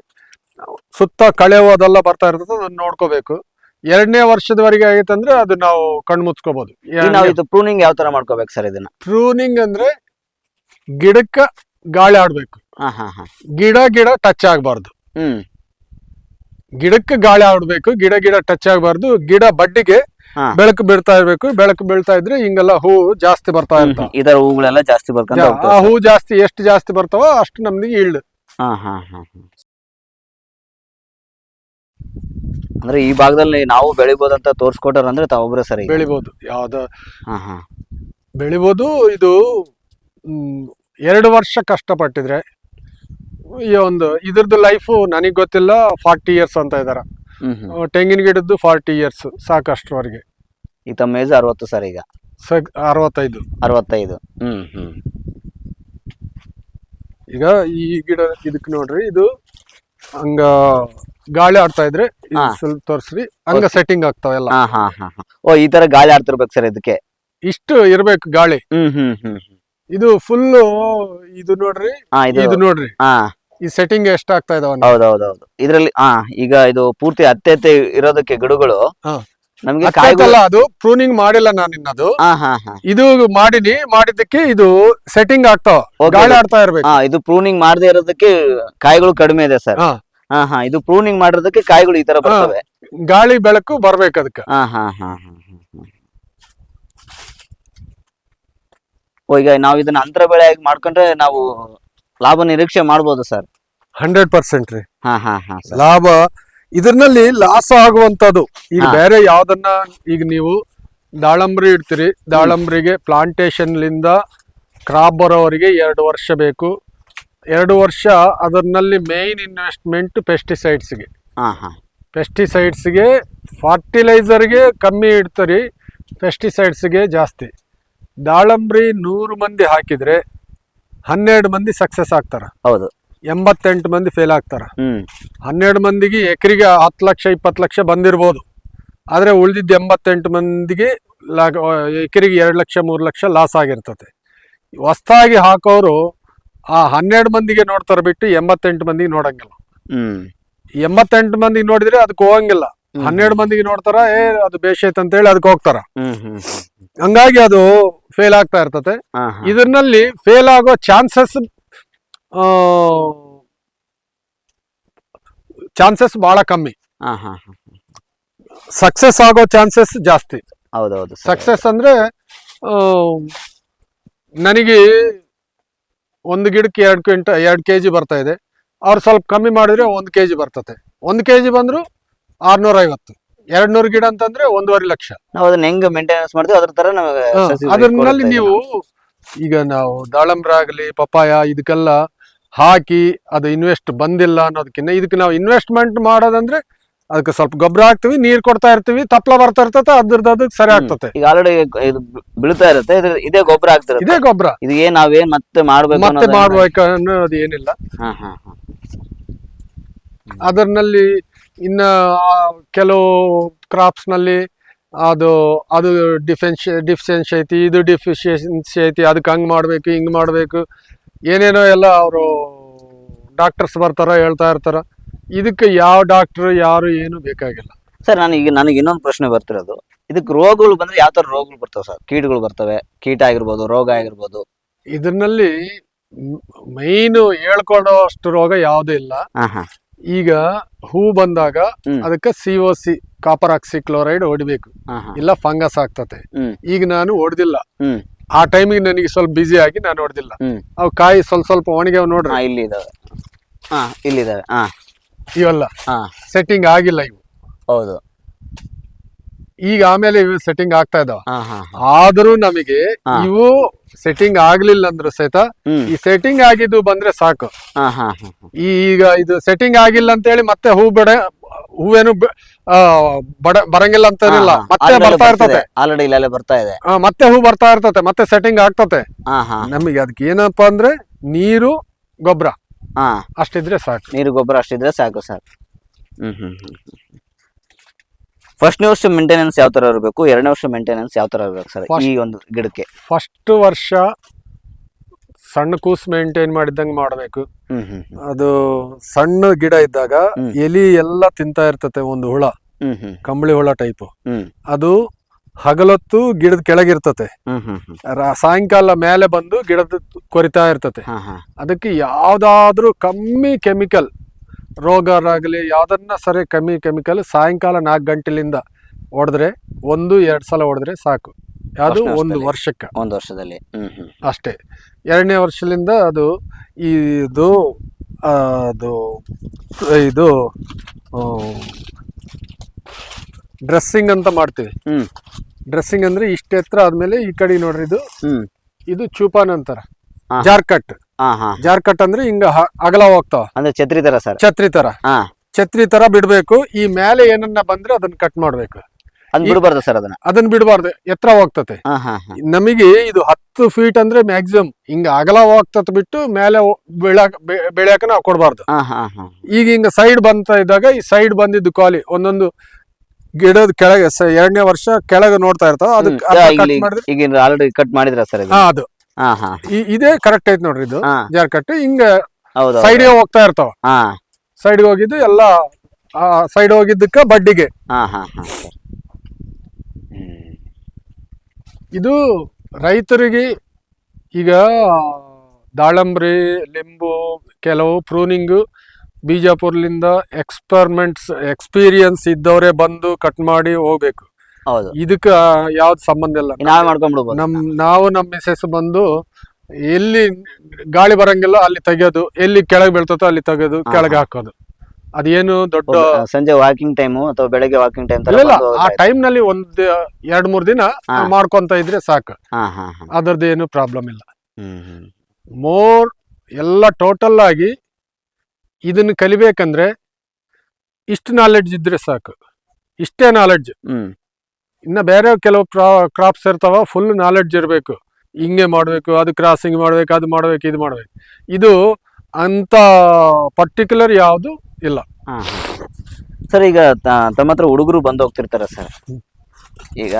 ಸುತ್ತ ಕಳೆವು ಅದೆಲ್ಲ ಬರ್ತಾ ಇರ್ತದೆ ಅದನ್ನ ನೋಡ್ಕೋಬೇಕು. ಎರಡನೇ ವರ್ಷದವರೆಗೆ ಆಗೈತಂದ್ರೆ ಅದು ನಾವು ಕಣ್ಣು ಮುಚ್ಕೋಬಹುದು ಈಗ ನಾವು ಇದು ಪ್ರೂನಿಂಗ್ ಯಾವ ತರ ಮಾಡ್ಕೋಬೇಕು ಸರ್ ಇದನ್ನ? ಪ್ರೂನಿಂಗ್ ಅಂದ್ರೆ ಗಿಡಕ್ಕ ಗಾಳಿ ಆಡ್ಬೇಕು. ಗಿಡ ಗಿಡ ಟಚ್ ಆಗಬಾರ್ದು. ಗಿಡಕ್ಕೆ ಗಾಳಿ ಆಡ್ಬೇಕು ಗಿಡ ಗಿಡ ಟಚ್ ಆಗ್ಬಾರ್ದು. ಗಿಡ ಬಡ್ಡಿಗೆ ಬೆಳಕು ಬೀಳ್ತಾ ಇರ್ಬೇಕು. ಬೆಳಕು ಬೀಳ್ತಾ ಇದ್ರೆ ಹಿಂಗೆಲ್ಲ ಹೂ ಜಾಸ್ತಿ ಬರ್ತಾ ಇರ್ತಾವ ಇದರ ಹೂಗಳೆಲ್ಲ ಜಾಸ್ತಿ ಹೂ ಜಾಸ್ತಿ ಎಷ್ಟು ಜಾಸ್ತಿ ಬರ್ತಾವ ಅಷ್ಟು ನಮ್ಗೆ ಈಲ್ಡ್. ಅಂದ್ರೆ ಈ ಭಾಗದಲ್ಲಿ ನಾವು ಬೆಳಿಬೋದಂತ ತೋರಿಸ್ಕೊಟ್ಟಾರ ಅಂದ್ರೆ ತಾವೊಬ್ರೆ ಸರಿ ಬೆಳಿಬೋದು. ಯಾವ್ದ? ಹಾ ಹಾ. ಬೆಳಿಬೋದು ಇದು ಮ್, ಎರಡು ವರ್ಷ ಕಷ್ಟಪಟ್ಟಿದ್ರೆ ಈ ಒಂದು ಇದ್ರದ್ದು ಲೈಫು ನನಗೆ ಗೊತ್ತಿಲ್ಲ ಫಾರ್ಟಿ ಇಯರ್ಸ್ ಅಂತ ಇದಾರ. ಹ್ಮ್ ಹ್ಮ್. ತೆಂಗಿನ ಗಿಡದ್ದು ಫಾರ್ಟಿ ಇಯರ್ಸ್ ಸಾಕಷ್ಟುವರೆಗೆ. ಈಗ ತಮ್ಮ ಏಜ್ ಅರವತ್ತು ಸರ್ ಈಗ? ಸ ಅರವತ್ತೈದು. ಅರವತ್ತೈದು. ಹ್ಮ್ ಹ್ಮ್. ಈಗ ಈ ಗಿಡ ಇದಕ್ಕೆ ನೋಡ್ರಿ ಇದು ಹಂಗ ಗಾಳಿ ಆಡ್ತಾ ಇದ್ರೆ ಇದು ಹಾ. ಸ್ವಲ್ಪ ತೋರ್ಸ್ರಿ. ಹಂಗ ಸೆಟ್ಟಿಂಗ್ ಆಗ್ತಾವೆಲ್ಲ ಹಾ ಹಾ ಹಾ ಹಾ. ಓ ಈ ತರ ಗಾಳಿ ಆಡ್ತಿರ್ಬೇಕು ಸರ್ ಇದಕ್ಕೆ? ಇಷ್ಟು ಇರ್ಬೇಕು ಗಾಳಿ. ಹ್ಮ್ ಹ್ಮ್ ಹ್ಮ್ ಹ್ಮ್. ಇದು ಫುಲ್ ಇದು ನೋಡ್ರಿ ಹಾ ಇದು ಇದು ನೋಡ್ರಿ. ಹಾ. ಈ ಸೆಟ್ಟಿಂಗ್ ಎಷ್ಟ ಆಗ್ತಾ ಇದಾವ ಹೌದೌದೌದು. ಇದ್ರಲ್ಲಿ ಹಾ ಈಗ ಇದು ಪೂರ್ತಿ ಅತ್ತೆ ಅತ್ತೆ ಇರೋದಕ್ಕೆ ಗಿಡಗಳು. ಹಾ. ನಮ್ಗೆ ಕಾಯಿಗಳು ಅದು ಪ್ರೂನಿಂಗ್ ಮಾಡಿಲ್ಲ ನಾನು ಇನ್ನದು ಹಾ ಹಾ ಹಾ. ಇದು ಮಾಡಿನಿ ಮಾಡಿದ್ದಕ್ಕೆ ಇದು ಸೆಟ್ಟಿಂಗ್ ಆಗ್ತಾವ. Okay. ಗಾಳಿ ಆಡ್ತಾ ಇರ್ಬೇಕು. ಹಾ ಇದು ಪ್ರೂನಿಂಗ್ ಮಾಡದೇ ಇರೋದಕ್ಕೆ ಕಾಯಿಗಳು ಕಡಿಮೆ ಇದೆ ಸರ್. ಹಾ. ಹಾ ಹಾ ಇದು ಪ್ರೂನಿಂಗ್ ಮಾಡಿರೋದಕ್ಕೆ ಕಾಯಿಗಳು ಈ ತರ ಬರ್ತವೆ. ಗಾಳಿ ಬೆಳಕು ಬರ್ಬೇಕು ಅದಕ್ಕೆ. ಹಾ ಹಾ ಹಾ. ಓ ಈಗ ನಾವು ಇದನ್ನ ಅಂತರ ಬೆಳೆ ಆಗಿ ಮಾಡ್ಕೊಂಡ್ರೆ ನಾವು ಲಾಭ ನಿರೀಕ್ಷೆ ಮಾಡ್ಬೋದು ಸರ್. ಹಂಡ್ರೆಡ್ ಪರ್ಸೆಂಟ್ ರೀ. ಹಾ ಹಾ ಹಾ ಸರ್. ಲಾಭ ಇದರಲ್ಲಿ ಲಾಸ್ ಆಗುವಂತದ್ದು ಈಗ ಬೇರೆ ಯಾವ್ದನ್ನ ಈಗ ನೀವು ದಾಳಂಬ್ರಿ ಇಡ್ತೀರಿ. ದಾಳಂಬ್ರಿಗೆ ಪ್ಲಾಂಟೇಶನ್ ಲಿಂದ ಕ್ರಾಪ್ ಬರೋವರಿಗೆ ಎರಡು ವರ್ಷ ಬೇಕು. ಎರಡು ವರ್ಷ ಅದರಲ್ಲಿ ಮೇನ್ ಇನ್ವೆಸ್ಟ್ಮೆಂಟ್ ಪೆಸ್ಟಿಸೈಡ್ಸ್ಗೆ ಹಾ ಹಾ. ಪೆಸ್ಟಿಸೈಡ್ಸ್ಗೆ ಫರ್ಟಿಲೈಸರ್ಗೆ ಕಮ್ಮಿ ಇಡ್ತಾರೆ ಪೆಸ್ಟಿಸೈಡ್ಸ್ಗೆ ಜಾಸ್ತಿ. ದಾಳಂಬ್ರಿ ನೂರು ಮಂದಿ ಹಾಕಿದ್ರೆ ಹನ್ನೆರಡು ಮಂದಿ ಸಕ್ಸಸ್ ಆಗ್ತಾರ. ಹೌದು. ಎಂಬತ್ತೆಂಟು ಮಂದಿ ಫೇಲ್ ಆಗ್ತಾರ. ಹನ್ನೆರಡು ಮಂದಿಗೆ ಎಕರೆಗೆ ಹತ್ತು ಲಕ್ಷ ಇಪ್ಪತ್ತು ಲಕ್ಷ ಬಂದಿರ್ಬೋದು. ಆದರೆ ಉಳಿದಿದ್ದ ಎಂಬತ್ತೆಂಟು ಮಂದಿಗೆ ಲಾಗ್ ಎಕರೆಗೆ ಎರಡು ಲಕ್ಷ ಮೂರು ಲಕ್ಷ ಲಾಸ್ ಆಗಿರ್ತದೆ. ಹೊಸ್ದಾಗಿ ಹಾಕೋರು ಆ ಹನ್ನೆರಡು ಮಂದಿಗೆ ನೋಡ್ತಾರೆ ಬಿಟ್ಟು ಎಂಬತ್ತೆಂಟು ಮಂದಿಗೆ ನೋಡಂಗಿಲ್ಲ ಎಂಬತ್ತೆಂಟು ಮಂದಿಗೆ ನೋಡಿದ್ರೆ ಅದಕ್ಕೆ ಹೋಗಂಗಿಲ್ಲ. ಹನ್ನೆರಡು ಮಂದಿಗೆ ನೋಡ್ತಾರ ಏ ಅದು ಬೇಷೈತ್ ಅಂತ ಹೇಳಿ ಅದಕ್ಕೆ ಹೋಗ್ತಾರ. ಹಂಗಾಗಿ ಅದು ಫೇಲ್ ಆಗ್ತಾ ಇರ್ತತೆ ಇದರಲ್ಲಿ ಫೇಲ್ ಆಗೋ ಚಾನ್ಸಸ್ ಚಾನ್ಸಸ್ ಬಹಳ ಕಮ್ಮಿ. ಸಕ್ಸಸ್ ಆಗೋ ಚಾನ್ಸಸ್ ಜಾಸ್ತಿ ಹೌದೌದು. ಸಕ್ಸಸ್ ಅಂದ್ರೆ ನನಗೆ ಒಂದು ಗಿಡಕ್ಕೆ ಎರಡು ಕ್ವಿಂಟ ಎರಡು ಕೆ ಜಿ ಬರ್ತಾ ಇದೆ. ಅವ್ರು ಸ್ವಲ್ಪ ಕಮ್ಮಿ ಮಾಡಿದ್ರೆ ಒಂದು ಕೆ ಜಿ ಬರ್ತತೆ. ಒಂದು ಕೆ ಜಿ ಬಂದ್ರು ಆರ್ನೂರ ಐವತ್ತು ಎರಡ್ ನೂರು ಗಿಡ ಅಂತಂದ್ರೆ ಒಂದೂವರೆ ಲಕ್ಷ. ನಾವು ಅದನ್ನ ಹೆಂಗ್ ಮೇಂಟೆನೆನ್ಸ್ ಮಾಡ್ತೀವಿ ಅದ್ರ ತರ ಅದ್ರಲ್ಲಿ ನೀವು ಈಗ ನಾವು ದಾಳಂಬ್ರ ಆಗಲಿ ಪಪ್ಪಾಯ ಇದಕ್ಕೆಲ್ಲ ಹಾಕಿ ಅದು ಇನ್ವೆಸ್ಟ್ ಬಂದಿಲ್ಲ ಅನ್ನೋದಕ್ಕಿಂತ ಇದಕ್ಕೆ ನಾವು ಇನ್ವೆಸ್ಟ್ಮೆಂಟ್ ಮಾಡೋದಂದ್ರೆ ಅದಕ್ಕೆ ಸ್ವಲ್ಪ ಗೊಬ್ಬರ ಹಾಕ್ತಿವಿ ನೀರ್ ಕೊಡ್ತಾ ಇರ್ತೀವಿ ತಪ್ಪಲ ಬರ್ತಾ ಇರ್ತೈತೆ ಅದ್ರದ್ದು ಅದಕ್ಕೆ ಸರಿ ಆಗ್ತತೆ. ಈಗ ಆಲ್ರೆಡಿ ಇದು ಬೀಳ್ತಾ ಇರುತ್ತೆ ಇದು ಇದೇ ಗೊಬ್ಬರ ಆಗ್ತಿರುತ್ತೆ ಇದೇ ಗೊಬ್ಬರ. ಇದು ಏನ್ ನಾವೇನ್ ಮತ್ತೆ ಮಾಡ್ಬೇಕು ಮತ್ತೆ ಅನ್ನೋದನ್ನ- ಮಾಡ್ಬೇಕು ಅನ್ನೋದು ಏನಿಲ್ಲ. ಹಾ ಹಾ ಹಾ. ಅದರಲ್ಲಿ ಇನ್ನ ಆ ಕೆಲವು ಕ್ರಾಪ್ಸ್ನಲ್ಲಿ ಅದು ಅದು ಡಿಫೆನ್ಸ್ ಡಿಫಿಷಿಯನ್ಸಿ ಐತಿ ಇದು ಡಿಫಿಷಿಯನ್ಸಿ ಐತಿ ಅದಕ್ಕೆ ಹಂಗ್ ಮಾಡ್ಬೇಕು ಹಿಂಗ್ ಮಾಡ್ಬೇಕು ಏನೇನೋ ಎಲ್ಲ ಅವರು ಡಾಕ್ಟರ್ಸ್ ಬರ್ತಾರ ಹೇಳ್ತಾ ಇರ್ತಾರ. ಇದಕ್ಕೆ ಯಾವ ಡಾಕ್ಟರ್ ಯಾರು ಏನು ಬೇಕಾಗಿಲ್ಲ. ಸರ್ ನಾನು ಈಗ ನನಗೆ ಇನ್ನೊಂದು ಪ್ರಶ್ನೆ ಬರ್ತಿರೋದು. ಇದಕ್ಕೆ ರೋಗಗಳು ಬಂದ್ರೆ ಯಾವ ತರ ರೋಗಗಳು ಬರ್ತವೆ ಸರ್? ಕೀಟಗಳು ಬರ್ತವೆ ಕೀಟ ಆಗಿರ್ಬೋದು ರೋಗ ಆಗಿರ್ಬೋದು. ಇದರಲ್ಲಿ ಮೈನ್ ಹೇಳ್ಕೊಳ್ಳೋ ಅಷ್ಟು ರೋಗ ಯಾವುದೂ ಇಲ್ಲ. ಹಾ ಹಾ. ಈಗ ಹೂ ಬಂದಾಗ ಹ್ಮ್. ಅದಕ್ಕೆ C O C copper oxychloride ಹೊಡಿಬೇಕು. ಹಾ ಹಾ. ಇಲ್ಲ ಫಂಗಸ್ ಆಗ್ತತೆ. ಹ್ಮ್. ಈಗ ನಾನು ಹೊಡೆದಿಲ್ಲ. ಹ್ಮ್. ಆ ಟೈಮಿಗೆ ನನಗೆ ಸ್ವಲ್ಪ ಬಿಸಿ ಆಗಿ ನಾನು ಹೊಡೆದಿಲ್ಲ. ಹ್ಮ್. ಅವು ಕಾಯಿ ಸ್ವಲ್ಪ ಸ್ವಲ್ಪ ಒಣಗ್ಯಾವ ನೋಡ್ರಿ. ಹಾ ಇಲ್ಲಿ ಇದಾವೆ ಹಾ ಇಲ್ಲಿದಾವೆ. ಹಾ. ಇವೆಲ್ಲ ಸೆಟ್ಟಿಂಗ್ ಆಗಿಲ್ಲ ಇವು. ಹೌದು. ಈಗ ಆಮೇಲೆ ಇವು ಸೆಟ್ಟಿಂಗ್ ಆಗ್ತಾ ಇದಾವ. ಆದ್ರೂ ನಮಗೆ. ಇವು ಸೆಟ್ಟಿಂಗ್ ಆಗ್ಲಿಲ್ಲ ಅಂದ್ರು ಸಹಿತ ಈ ಸೆಟ್ಟಿಂಗ್ ಆಗಿದ್ದು ಬಂದ್ರೆ ಸಾಕು. ಈಗ ಇದು ಸೆಟ್ಟಿಂಗ್ ಆಗಿಲ್ಲ ಅಂತ ಹೇಳಿ ಮತ್ತೆ ಹೂ ಬೇಡ ಹೂವೇನು ಬಡ ಬರಂಗಿಲ್ಲ ಅಂತ. ಮತ್ತೆ ಬರ್ತಾ ಇರ್ತದೆ ಆಲ್ರೆಡಿ ಬರ್ತಾ ಇದೆ. ಮತ್ತೆ ಹೂ ಬರ್ತಾ ಇರ್ತತೆ ಮತ್ತೆ ಸೆಟ್ಟಿಂಗ್ ಆಗ್ತತೆ. ನಮಗೆ ಅದಕ್ಕೆ ಏನಪ್ಪಾ ಅಂದ್ರೆ ನೀರು ಗೊಬ್ಬರ. ಹಾ. ಅಷ್ಟಿದ್ರೆ ಸಾಕು. ನೀರು ಗೊಬ್ಬರ ಅಷ್ಟಿದ್ರೆ ಸಾಕು ಸರ್ ಹ್ಮ್ ಹ್ಮ್ ಹ್ಮ್ ಫಸ್ಟ್ನೇ ವರ್ಷ ಮೇಂಟೆನೆನ್ಸ್ ಯಾವ ತರ ಇರಬೇಕು? ಎರಡನೇ ವರ್ಷ ಮೇಂಟೆನೆನ್ಸ್ ಯಾವ ತರ ಇರಬೇಕು ಸರ್? ಈ ಒಂದು ಗಿಡಕ್ಕೆ. ಫಸ್ಟ್ ವರ್ಷ ಸಣ್ಣ ಕೂಸ್ ಮೇಂಟೈನ್ ಮಾಡಿದಂಗೆ ಮಾಡಬೇಕು. ಹ್ಮ್ ಹ್ಮ್. ಅದು ಸಣ್ಣ ಗಿಡ ಇದ್ದಾಗ ಎಲಿ ಎಲ್ಲ ತಿಂತಾ ಇರ್ತತೆ ಒಂದು ಹುಳ. ಹ್ಮ್ ಹ್ಮ್. ಕಂಬಳಿ ಹುಳ ಟೈಪ್ ಹ್ಮ್. ಅದು ಹಗಲೊತ್ತು ಗಿಡದ ಕೆಳಗಿರ್ತತೆ. ಸಾಯಂಕಾಲ ಮೇಲೆ ಬಂದು ಗಿಡದ ಕೊರಿತಾ ಇರ್ತತೆ. ಅದಕ್ಕೆ ಯಾವ್ದಾದ್ರೂ ಕಮ್ಮಿ ಕೆಮಿಕಲ್ ರೋಗರಾಗಲಿ ಯಾವ್ದನ್ನ ಸರಿ ಕಮ್ಮಿ ಕೆಮಿಕಲ್ ಸಾಯಂಕಾಲ ನಾಲ್ಕು ಗಂಟೆಲಿಂದ ಹೊಡೆದ್ರೆ ಒಂದು ಎರಡು ಸಲ ಹೊಡೆದ್ರೆ ಸಾಕು. ಅದು ಒಂದು ವರ್ಷಕ್ಕೆ. ಒಂದು ವರ್ಷದಲ್ಲಿ. ಅಷ್ಟೇ. ಎರಡನೇ ವರ್ಷದಿಂದ ಅದು ಇದು ಅದು ಇದು ಡ್ರೆಸ್ಸಿಂಗ್ ಅಂತ ಮಾಡ್ತೀವಿ. ಡ್ರೆಸ್ಸಿಂಗ್ ಅಂದ್ರೆ ಇಷ್ಟ ಎತ್ತರ ಆದ್ಮೇಲೆ ಈ ಕಡೆ ನೋಡ್ರಿ ಇದು. ಇದು ಚೂಪಾನ್ ಅಂತಾರ. ಜಾರ್ಕಟ್. ಜಾರ್ಕಟ್ ಅಂದ್ರೆ ಹಿಂಗ ಅಗಲ ಹೋಗ್ತಾವ. ಅಂದ್ರೆ ಛತ್ರಿ ತರ ಸರ್. ಛತ್ರಿ ತರ. ಹಾ. ಛತ್ರಿ ತರ ಬಿಡ್ಬೇಕು. ಈ ಮೇಲೆ ಏನನ್ನ ಬಂದ್ರೆ ಅದನ್ನ ಕಟ್ ಮಾಡ್ಬೇಕು. ಬಿಡಬಾರ್ದು ಸರ್ ಅದನ್ನ. ಅದನ್ನ ಬಿಡಬಾರ್ದು. ಎತ್ತರ ಹೋಗ್ತತೆ. ಹಾ ಹಾ ಹಾ. ನಮಗೆ ಇದು ಹತ್ತು ಫೀಟ್ ಅಂದ್ರೆ ಮ್ಯಾಕ್ಸಿಮಮ್ ಹಿಂಗ ಅಗಲ ಹೋಗ್ತತ್ ಬಿಟ್ಟು ಮೇಲೆ ಬೆಳಕ ಬೆಳ್ಯಾಕ ನಾವು ಕೊಡಬಾರ್ದು. ಈಗ ಹಿಂಗ ಸೈಡ್ ಬಂತ ಇದ್ದಾಗ ಈ ಸೈಡ್ ಬಂದಿದ್ದು ಕಾಲಿ ಒಂದೊಂದು ಗಿಡದ ಕೆಳಗೆ ಎರಡನೇ ವರ್ಷ ಕೆಳಗೆ ನೋಡ್ತಾ ಇರ್ತಾವ. ಅದಕ್ಕೆ ಈಗ ಆಲ್ರೆಡಿ ಕಟ್ ಮಾಡಿದ್ರ ಸರ್ ಇದು ಹಾ ಅದು. ಹಾ ಇದೇ ಕರೆಕ್ಟ್ ಐತ್ ನೋಡ್ರಿ ಇದು. ಜಾರ್ ಕಟ್ ಹಿಂಗ ಸೈಡ್ ಹೋಗ್ತಾ ಇರ್ತಾವ. ಸೈಡ್ ಹೋಗಿದ್ದು ಎಲ್ಲ ಸೈಡ್ ಹೋಗಿದ್ದಕ್ಕ ಬಡ್ಡಿಗೆ. ಹಾ ಹಾ ಹಾ ಇದು ರೈತರಿಗೆ ಈಗ ದಾಳಂಬ್ರಿ ಲಿಂಬು ಕೆಲವು ಪ್ರೂನಿಂಗು ಬಿಜಾಪುರ್ಲಿಂದ ಎಕ್ಸ್ಪರಿಮೆಂಟ್ಸ್ ಎಕ್ಸ್ಪೀರಿಯನ್ಸ್ ಇದ್ದವರೇ ಬಂದು ಕಟ್ ಮಾಡಿ ಹೋಗ್ಬೇಕು. ಹೌದು. ಇದಕ್ಕ ಯಾವ್ದ್ ಸಂಬಂಧ ಇಲ್ಲ. ನಾವೇ ಮಾಡ್ಕೊಂಡ್ಬಿಡ್ಬೋದು ನಮ್ ನಾವು ನಮ್ಮ ಮಿಸ್ಸೆಸ್ ಬಂದು ಎಲ್ಲಿ ಗಾಳಿ ಬರಂಗಿಲ್ಲ ಅಲ್ಲಿ ತೆಗೆಯೋದು ಎಲ್ಲಿ ಕೆಳಗೆ ಬೀಳ್ತತೋ ಅಲ್ಲಿ ತೆಗೆಯೋದು ಕೆಳಗೆ ಹಾಕೋದು. ಅದೇನು ದೊಡ್ಡ ಸಂಜೆ ವಾಕಿಂಗ್ ಟೈಮ್ ಅಥವಾ ಬೆಳಗ್ಗೆ ವಾಕಿಂಗ್ ಟೈಮ್ ಇಲ್ಲ ಆ ಟೈಮ್ನಲ್ಲಿ ಒಂದ್ ಎರಡ್ ಮೂರ್ ದಿನ. ಮಾಡ್ಕೊಂತ ಇದ್ರೆ ಸಾಕು. ಅದರದ್ದು ಏನು ಪ್ರಾಬ್ಲಮ್ ಇಲ್ಲ. ಮೋರ್ ಎಲ್ಲ ಟೋಟಲ್ ಆಗಿ ಇದನ್ನ ಕಲಿಬೇಕಂದ್ರೆ ಇಷ್ಟು ನಾಲೆಡ್ಜ್ ಇದ್ರೆ ಸಾಕು. ಇಷ್ಟೇ ನಾಲೆಡ್ಜ್ ಇನ್ನ ಬೇರೆ ಕೆಲವು ಕ್ರಾಪ್ಸ್ ಇರ್ತಾವ ಫುಲ್ ನಾಲೆಡ್ಜ್ ಇರಬೇಕು. ಹಿಂಗೆ ಮಾಡಬೇಕು ಅದು ಕ್ರಾಸಿಂಗ್ ಮಾಡ್ಬೇಕು ಅದು ಮಾಡ್ಬೇಕು ಇದು ಮಾಡ್ಬೇಕು. ಇದು ಅಂತ ಪರ್ಟಿಕ್ಯುಲರ್ ಯಾವುದು ಇಲ್ಲ. ಸರ್ ಈಗ ತಮ್ಮ ಹತ್ರ ಹುಡುಗರು ಬಂದು ಹೋಗ್ತಿರ್ತಾರೆ ಸರ್. ಈಗ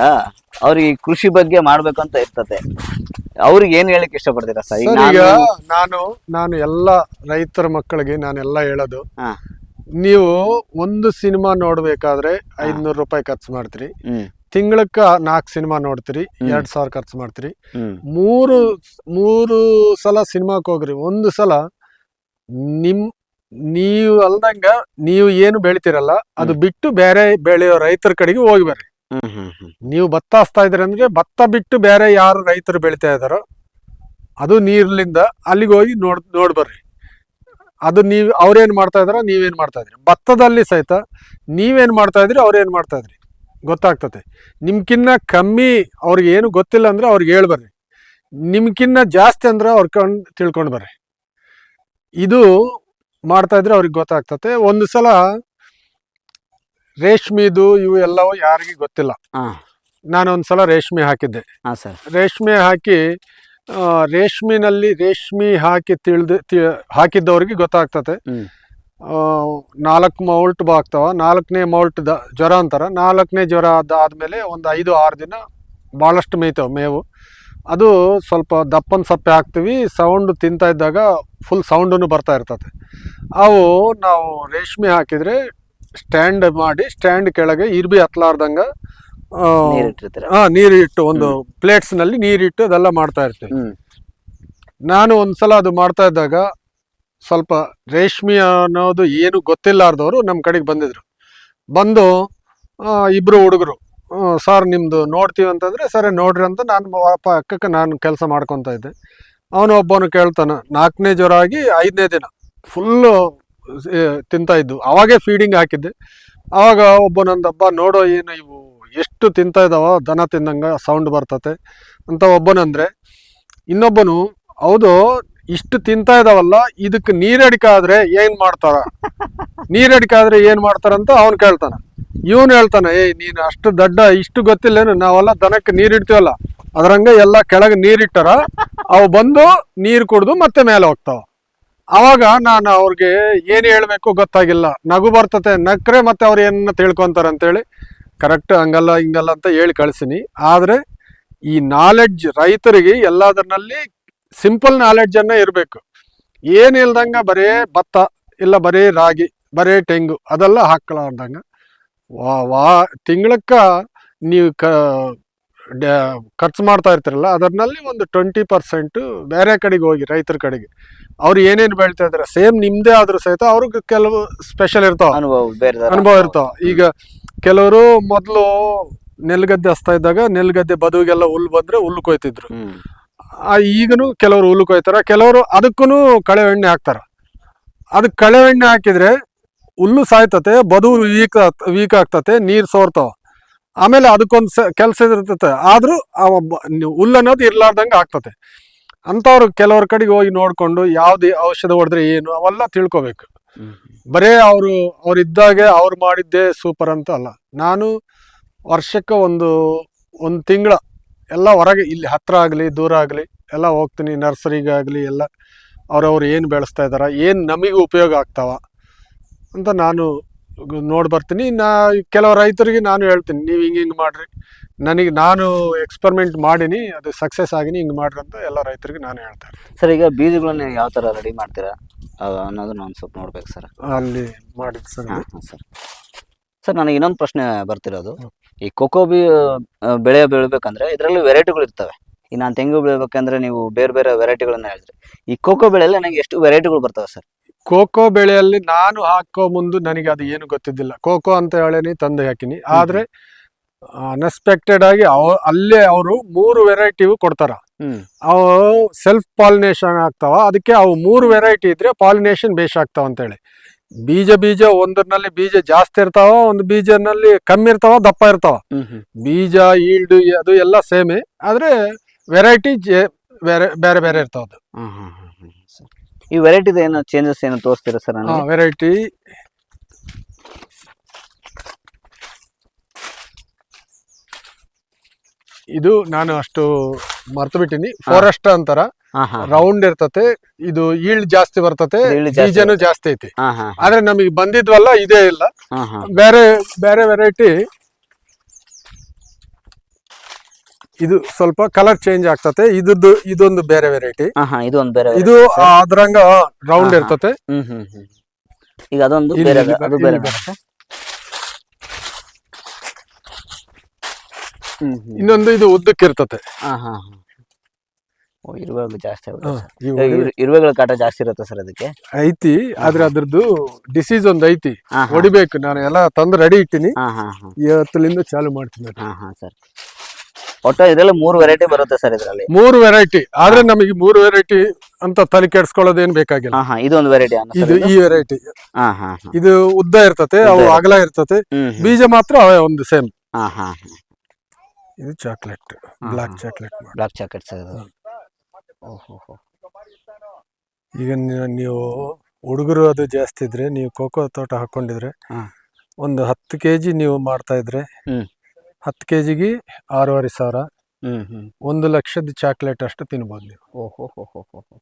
ಅವ್ರಿಗೆ ಕೃಷಿ ಬಗ್ಗೆ ಮಾಡ್ಬೇಕಂತ ಇರ್ತದೆ. ಅವ್ರಿಗೆ ಏನ್ ಹೇಳಕ್ ಇಷ್ಟಪಡ್ತೀರಾ ಸರ್? ಈಗ ಸರ್ ಈಗ ನಾನು- ನಾನು ನಾನು ಎಲ್ಲ ರೈತರ ಮಕ್ಕಳಿಗೆ ನಾನೆಲ್ಲ ಹೇಳೋದು. ಹಾ. ನೀವು ಒಂದು ಸಿನಿಮಾ ನೋಡ್ಬೇಕಾದ್ರೆ ಐದ್ನೂರು ರೂಪಾಯಿ ಖರ್ಚು ಮಾಡ್ತೀರಿ. ಹ್ಮ್. ತಿಂಗಳಕ್ಕ ನಾಲ್ಕು ಸಿನಿಮಾ ನೋಡ್ತೀರಿ. ಎರಡ್ ಸಾವಿರ ಖರ್ಚು ಮಾಡ್ತೀರಿ. ಹ್ಮ್. ಮೂರು ಮೂರು ಸಲ ಸಿನಿಮಾಕ್ ಹೋಗ್ರಿ. ಒಂದು ಸಲ ನಿಮ್ ನೀವು ಅಲ್ದಂಗ ನೀವು ಏನು ಬೆಳಿತೀರಲ್ಲ ಅದು ಬಿಟ್ಟು ಬೇರೆ ಬೆಳೆಯೋ ರೈತರ ಕಡೆಗೆ ಹೋಗಿ ಬರ್ರಿ. ನೀವು ಭತ್ತ ಹಚ್ತಾ ಇದ್ರೆ ಅಂದ್ರೆ ಭತ್ತ ಬಿಟ್ಟು ಬೇರೆ ಯಾರು ರೈತರು ಬೆಳಿತಾ ಇದಾರೋ ಅದು ನೀರ್ಲಿಂದ ಅಲ್ಲಿಗೆ ಹೋಗಿ ನೋಡ್ ನೋಡ್ಬರ್ರಿ ಅದು ನೀವು, ಅವ್ರೇನ್ ಮಾಡ್ತಾ ಇದಾರ ನೀವೇನ್ ಮಾಡ್ತಾ ಇದ್ರಿ. ಭತ್ತದಲ್ಲಿ ಸಹಿತ ನೀವೇನ್ ಮಾಡ್ತಾ ಇದ್ರಿ, ಅವ್ರೇನ್ ಮಾಡ್ತಾ ಇದ್ರಿ? ಗೊತ್ತಾಗ್ತತೆ ನಿಮ್ಕಿನ್ನ ಕಮ್ಮಿ ಅವ್ರಿಗೆ ಏನು ಗೊತ್ತಿಲ್ಲ ಅಂದ್ರೆ ಅವ್ರಿಗೆ ಹೇಳ್ಬರ್ರಿ ನಿಮ್ಕಿನ್ನ ಜಾಸ್ತಿ ಅಂದ್ರೆ ಅವ್ರ ಕಣ್ ತಿಳ್ಕೊಂಡು ಬರ್ರಿ. ಇದು ಮಾಡ್ತಾ ಇದ್ರೆ ಅವ್ರಿಗೆ ಗೊತ್ತಾಗ್ತತೆ ಒಂದು ಸಲ ರೇಷ್ಮಿದು ಇವು ಎಲ್ಲವೂ ಯಾರಿಗೂ ಗೊತ್ತಿಲ್ಲ. ನಾನು ಒಂದ್ಸಲ ರೇಷ್ಮೆ ಹಾಕಿದ್ದೆ. ಹಾಂ ಸರ್. ರೇಷ್ಮೆ ಹಾಕಿ ಆ, ರೇಷ್ಮೆನಲ್ಲಿ ರೇಷ್ಮೆ ಹಾಕಿ ತಿಳಿದು ಹಾಕಿದ್ದವ್ರಿಗೆ ಗೊತ್ತಾಗ್ತತೆ. ಹ್ಮ್. ನಾಲ್ಕು ಮೌಲ್ಟ್ ಬಾಗ್ತಾವ ನಾಲ್ಕನೇ ಮೌಲ್ಟ್ ದ ಜ್ವರ ಅಂತಾರ. ನಾಲ್ಕನೇ ಜ್ವರ ಆದ್ಮೇಲೆ ಒಂದು ಐದು ಆರು ದಿನ ಭಾಳಷ್ಟು ಮೇಯ್ತಾವ ಮೇವು. ಅದು ಸ್ವಲ್ಪ ದಪ್ಪನ ಸಪ್ಪೆ ಹಾಕ್ತೀವಿ. ಸೌಂಡ್ ತಿಂತಾ ಇದ್ದಾಗ ಫುಲ್ ಸೌಂಡನ್ನು ಬರ್ತಾ ಇರ್ತದೆ ಅವು ನಾವು ರೇಷ್ಮೆ ಹಾಕಿದ್ರೆ ಸ್ಟ್ಯಾಂಡ್ ಮಾಡಿ ಸ್ಟ್ಯಾಂಡ್ ಕೆಳಗೆ ಇರ್ಬಿ ಹತ್ಲಾರ್ದಂಗ ಹಾ ನೀರು ಇಟ್ಟು ಒಂದು ಪ್ಲೇಟ್ಸ್ನಲ್ಲಿ ನೀರಿಟ್ಟು ಅದೆಲ್ಲ ಮಾಡ್ತಾ ಇರ್ತೀವಿ. ಹ್ಮ್. ನಾನು ಒಂದ್ಸಲ ಅದು ಮಾಡ್ತಾ ಇದ್ದಾಗ ಸ್ವಲ್ಪ ರೇಷ್ಮೆ ಅನ್ನೋದು ಏನು ಗೊತ್ತಿಲ್ಲಾರ್ದವರು ನಮ್ಮ ಕಡೆಗೆ ಬಂದಿದ್ರು. ಬಂದು ಇಬ್ರು ಹುಡುಗರು ಸರ್ ನಿಮ್ದು ನೋಡ್ತೀವಿ ಅಂತಂದ್ರೆ ಸರಿ ನೋಡ್ರಿ ಅಂತ ನಾನು ಅಕ್ಕಕ್ಕೆ ನಾನು ಕೆಲಸ ಮಾಡ್ಕೊತಾ ಇದ್ದೆ. ಅವನು ಒಬ್ಬನು ಕೇಳ್ತಾನ ನಾಲ್ಕನೇ ಜ್ವರ ಆಗಿ ಐದನೇ ದಿನ ಫುಲ್ಲು ತಿಂತಾ ಇದ್ದು ಅವಾಗೇ ಫೀಡಿಂಗ್ ಹಾಕಿದ್ದೆ. ಅವಾಗ ಒಬ್ಬನೊಂದಬ್ಬ ನೋಡೋ ಏನು ಇವು ಎಷ್ಟು ತಿಂತಾ ಇದಾವ? ದನ ತಿಂದಂಗ ಸೌಂಡ್ ಬರ್ತತೆ. ಅಂತ ಒಬ್ಬನಂದ್ರೆ ಇನ್ನೊಬ್ಬನು ಹೌದು ಇಷ್ಟು ತಿಂತಾ ಇದಾವಲ್ಲ ಇದಕ್ಕೆ ನೀರಡಿಕೆ ಆದ್ರೆ ಏನ್ ಮಾಡ್ತಾರ? ನೀರಡಿಕೆ ಆದ್ರೆ ಏನ್ ಮಾಡ್ತಾರಂತ ಅವನ್ ಕೇಳ್ತಾನ. ಇವನ್ ಹೇಳ್ತಾನೆ ಏಯ್ ನೀನು ಅಷ್ಟು ದಡ್ಡ ಇಷ್ಟು ಗೊತ್ತಿಲ್ಲೇನು ನಾವೆಲ್ಲ ದನಕ್ಕೆ ನೀರಿಡ್ತೀವಲ್ಲ ಅದ್ರಂಗ ಎಲ್ಲ ಕೆಳಗೆ ನೀರಿಟ್ಟಾರ ಅವು ಬಂದು ನೀರು ಕುಡ್ದು ಮತ್ತೆ ಮೇಲೆ ಹೋಗ್ತಾವ. ಅವಾಗ ನಾನು ಅವ್ರಿಗೆ ಏನು ಹೇಳಬೇಕು ಗೊತ್ತಾಗಿಲ್ಲ. ನಗು ಬರ್ತತೆ, ನಕ್ರೆ ಮತ್ತೆ ಅವ್ರು ಏನನ್ನ ತಿಳ್ಕೊಂತಾರ ಅಂತೇಳಿ ಕರೆಕ್ಟ್ ಹಂಗಲ್ಲ, ಹಿಂಗಲ್ಲ ಅಂತ ಹೇಳಿ ಕಳ್ಸಿನಿ. ಆದ್ರೆ ಈ ನಾಲೆಡ್ಜ್ ರೈತರಿಗೆ ಎಲ್ಲದರಲ್ಲಿ ಸಿಂಪಲ್ ನಾಲೆಡ್ಜನ್ನು ಇರಬೇಕು. ಏನು ಇಲ್ದಂಗ ಬರೇ ಭತ್ತ, ಇಲ್ಲ ಬರೇ ರಾಗಿ, ಬರೇ ತೆಂಗು, ಅದೆಲ್ಲ ಹಾಕಲಾರ್ದಂಗ. ವಾ ವಾ, ತಿಂಗಳಕ್ಕ ನೀವು ಕ ಖರ್ಚು ಮಾಡ್ತಾ ಇರ್ತಾರಲ್ಲ ಅದರಲ್ಲಿ ಒಂದು ಟ್ವೆಂಟಿ ಪರ್ಸೆಂಟ್ ಬೇರೆ ಕಡೆಗೆ ಹೋಗಿ ರೈತರ ಕಡೆಗೆ. ಅವ್ರು ಏನೇನು ಬೆಳಿತಾ ಇದಾರೆ ಸೇಮ್ ನಿಮ್ಮದೇ ಆದ್ರೂ ಸಹಿತ ಅವ್ರಿಗೆ ಕೆಲವು ಸ್ಪೆಷಲ್ ಇರ್ತಾವ. ಅನುಭವ ಬೇರೆ ಅನುಭವ ಇರ್ತಾವ. ಈಗ ಕೆಲವರು ಮೊದಲು ನೆಲ್ಗದ್ದೆ ಹಸ್ತಾ ಇದ್ದಾಗ ನೆಲ್ಗದ್ದೆ ಬದುವಿಗೆಲ್ಲ ಹುಲ್ಲು ಬಂದ್ರೆ ಹುಲ್ಲು ಕೊಯ್ತಿದ್ರು. ಈಗನು ಕೆಲವರು ಹುಲ್ಲು ಕೊಯ್ತಾರ ಕೆಲವರು ಅದಕ್ಕೂ ಕಳೆ ಎಣ್ಣೆ ಹಾಕ್ತಾರ. ಅದು ಕಳೆ ಎಣ್ಣೆ ಹಾಕಿದ್ರೆ ಹುಲ್ಲು ಸಾಯ್ತತೆ ಬದು ವೀಕ್ ವೀಕ್ ಆಗ್ತತೆ ನೀರು ಸೋರ್ತಾವ. ಆಮೇಲೆ ಅದಕ್ಕೊಂದು ಸ, ಕೆಲಸ ಇರ್ತತೆ. ಆದರೂ ಹುಲ್ಲು ಅನ್ನೋದು ಇರ್ಲಾರ್ದಂಗೆ ಆಗ್ತತೆ ಅಂಥವ್ರು ಕೆಲವ್ರ ಕಡೆಗೆ ಹೋಗಿ ನೋಡ್ಕೊಂಡು ಯಾವ್ದು ಔಷಧ ಹೊಡೆದ್ರೆ ಏನು ಅವೆಲ್ಲ ತಿಳ್ಕೊಬೇಕು. ಬರೇ ಅವರು, ಅವ್ರು ಇದ್ದಾಗೆ ಅವ್ರು ಮಾಡಿದ್ದೇ ಸೂಪರ್ ಅಂತ ಅಲ್ಲ. ನಾನು ವರ್ಷಕ್ಕೆ ಒಂದು ಒಂದು ತಿಂಗಳ ಎಲ್ಲ ಹೊರಗೆ, ಇಲ್ಲಿ ಹತ್ರ ಆಗಲಿ, ದೂರ ಆಗಲಿ, ಎಲ್ಲ ಹೋಗ್ತೀನಿ, ನರ್ಸರಿಗಾಗಲಿ, ಎಲ್ಲ ಅವ್ರವ್ರು ಏನು ಬೆಳೆಸ್ತಾ ಇದ್ದಾರೆ, ಏನು ನಮಗೆ ಉಪಯೋಗ ಆಗ್ತಾವ ಅಂತ ನಾನು ನೋಡಿ ಬರ್ತೀನಿ. ನಾ ಕೆಲವು ರೈತರಿಗೆ ನಾನು ಹೇಳ್ತೀನಿ. ನೀವು ಹಿಂಗೆ ಹಿಂಗೆ ಮಾಡ್ರಿ. ನನಗೆ ನಾನು ಎಕ್ಸ್ಪರಿಮೆಂಟ್ ಮಾಡೀನಿ. ಅದು ಸಕ್ಸಸ್ ಆಗಿನಿ ಹಿಂಗೆ ಮಾಡ್ರಿ ಅಂತ ಎಲ್ಲ ರೈತರಿಗೆ ನಾನು ಹೇಳ್ತಾ ಇರ್ತೀನಿ. ಸರ್ ಈಗ ಬೀಜಗಳನ್ನ ಯಾವ ತರ ರೆಡಿ ಮಾಡ್ತೀರಾ? ಅನ್ನೋದು ನಾನು ಸ್ವಲ್ಪ ನೋಡ್ಬೇಕು ಸರ್. ಅಲ್ಲಿ ಮಾಡಿದ್ದು ಸರ್ ಹಾ ಹಾ, ಸರ್. ಸರ್ ನನಗೆ ಇನ್ನೊಂದು ಪ್ರಶ್ನೆ ಬರ್ತಿರೋದು. ಈ ಕೋಕೋ ಬಿ ಬೆಳೆ ಬೆಳಿಬೇಕಂದ್ರೆ ಇದರಲ್ಲಿ ವೆರೈಟಿಗಳು ಇರ್ತವೆ. ಈ ನಾನು ತೆಂಗು ಬೆಳಿಬೇಕಂದ್ರೆ ನೀವು ಬೇರೆ ಬೇರೆ ವೆರೈಟಿಗಳನ್ನ ಹೇಳಿದ್ರಿ. ಈ ಕೋಕೋ ಬೆಳೆಯಲ್ಲಿ ನನಗೆ ಎಷ್ಟು ವೆರೈಟಿಗಳು ಬರ್ತವೆ ಸರ್? ಕೋಕೋ ಬೆಳೆಯಲ್ಲಿ ನಾನು ಹಾಕೋ ಮುಂದೆ ನನಗೆ ಅದು ಏನು ಗೊತ್ತಿದ್ದಿಲ್ಲ. ಕೋಕೋ ಅಂತ ಹೇಳೇನಿ ತಂದು ಹಾಕಿನಿ. ಆದ್ರೆ ಅನ್ಎಕ್ಸ್ಪೆಕ್ಟೆಡ್ ಆಗಿ ಅವ ಅಲ್ಲೇ ಅವರು ಮೂರು ವೆರೈಟಿ ಕೊಡ್ತಾರ. ಅವು ಸೆಲ್ಫ್ ಪಾಲಿನೇಷನ್ ಆಗ್ತಾವ. ಅದಕ್ಕೆ ಅವು ಮೂರು ವೆರೈಟಿ ಇದ್ರೆ ಪಾಲಿನೇಷನ್ ಬೇಸ್ ಆಗ್ತಾವ ಅಂತೇಳಿ ಬೀಜ ಬೀಜ ಒಂದರಲ್ಲಿ ಬೀಜ ಜಾಸ್ತಿ ಇರ್ತಾವ ಒಂದು ಬೀಜನಲ್ಲಿ ಕಮ್ಮಿ ಇರ್ತಾವ ದಪ್ಪ ಇರ್ತಾವ. ಬೀಜ ಈಲ್ಡ್ ಅದು ಎಲ್ಲ ಸೇಮೆ. ಆದ್ರೆ ವೆರೈಟಿ ಬೇರೆ ಬೇರೆ ಬೇರೆ ಇರ್ತಾವ ಅದು hmm hmm hmm hmm sir. ಈ ವೆರೈಟಿ ಏನು ಚೇಂಜಸ್ ಏನು ತೋರಿಸ್ತೀರಾ ಸರ್ ನನಗೆ? ವೆರೈಟಿ ಇದು ನಾನು ಅಷ್ಟು ಮರ್ತು ಬಿಟ್ಟಿನಿ. ಫಾರೆಸ್ಟ್ ಅಂತಾರ. ರೌಂಡ್ ಇರ್ತತೆ. ಇದು ಈಳ್ ಜಾಸ್ತಿ ಬರ್ತತೆ. ಬೀಜನು ಜಾಸ್ತಿ ಐತಿ. ಆದ್ರೆ ನಮಗೆ ಬಂದಿದ್ವಲ್ಲ ಇದೇ ಇಲ್ಲ. ಬೇರೆ ಬೇರೆ ವೆರೈಟಿ ಇದು ಸ್ವಲ್ಪ ಕಲರ್ ಚೇಂಜ್ ಆಗ್ತತೆ. ಇದ್ದು ಇದೊಂದು ಬೇರೆ ವೆರೈಟಿ ಇದು ಒಂದು ಬೇರೆ ಇದು ಅದ್ರಂಗ ರೌಂಡ್. ಇರ್ತತೆ. ಈಗ ಅದೊಂದು ಬೇರೆ ಅದು ಬೇರೆ ಇನ್ನೊಂದು ಇದು ಉದ್ದಕ್ಕಿರ್ತತೆ ಹಾ ಹಾ ಹಾ. ಓ ಇರುವೆಗಳು ಜಾಸ್ತಿ ಇರುವೆಗಳ ಕಾಟ ಜಾಸ್ತಿ ಇರುತ್ತೆ ಸರ್ ಅದಕ್ಕೆ? ಐತಿ ಆದ್ರೆ ಅದ್ರದ್ದು ಡಿಸೀಸ್ ಒಂದ್ ಐತಿ. ಹೊಡಿಬೇಕು ನಾನು ಎಲ್ಲ ತಂದು ರೆಡಿ ಇಟ್ಟಿನಿ. ಹಾ ಹಾ ಹಾ ಇವತ್ತಲಿಂದ ಚಾಲು ಮಾಡ್ತೀನಿ. ಹಾ ಹಾ ಸರ್. ಒಟ್ಟು ಇದರಲ್ಲಿ ಮೂರು ವೆರೈಟಿ ಬರುತ್ತೆ ಸರ್ ಇದರಲ್ಲಿ. ಮೂರು ವೆರೈಟಿ ಆದ್ರೆ ನಮಗೆ ಮೂರು ವೆರೈಟಿ ಅಂತ ತಲೆ ಕೆಡ್ಸ್ಕೊಳ್ಳೋದೇನ್ ಬೇಕಾಗಿಲ್ಲ. ಹಾ ಇದೊಂದು ವೆರೈಟಿ ಇದು ಈ ವೆರೈಟಿ ಹಾ ಹಾ ಹಾ ಇದು ಉದ್ದ ಇರ್ತತೆ ಅವು ಅಗಲ ಇರ್ತತೆ. ಬೀಜ ಮಾತ್ರ ಅವೇ ಒಂದು ಸೇಮ್ ಹಾ ಹಾ ಇದು chocolate block chocolate block chocolate sir ಓಹೋ ಈಗ ನೀವು ಹುಡುಗರು ಅದು ಜಾಸ್ತಿ ಇದ್ರೆ ನೀವು ಕೋಕೋ ತೋಟ ಹಾಕೊಂಡಿದ್ರೆ. ಒಂದು ಹತ್ತು ಕೆಜಿ ನೀವು ಮಾಡ್ತಾ ಇದ್ರೆ. ಹತ್ತು ಕೆ ಜಿಗೆ ಆರೂವರೆ ಸಾವಿರ. ಹ್ಮ್ ಹ್ಮ್. ಒಂದು ಲಕ್ಷದ ಚಾಕ್ಲೇಟ್ ಅಷ್ಟು ತಿನ್ಬೋದು ನೀವು. ಓಹೋ ಹೋ ಹೋ ಹೋ ಹೋ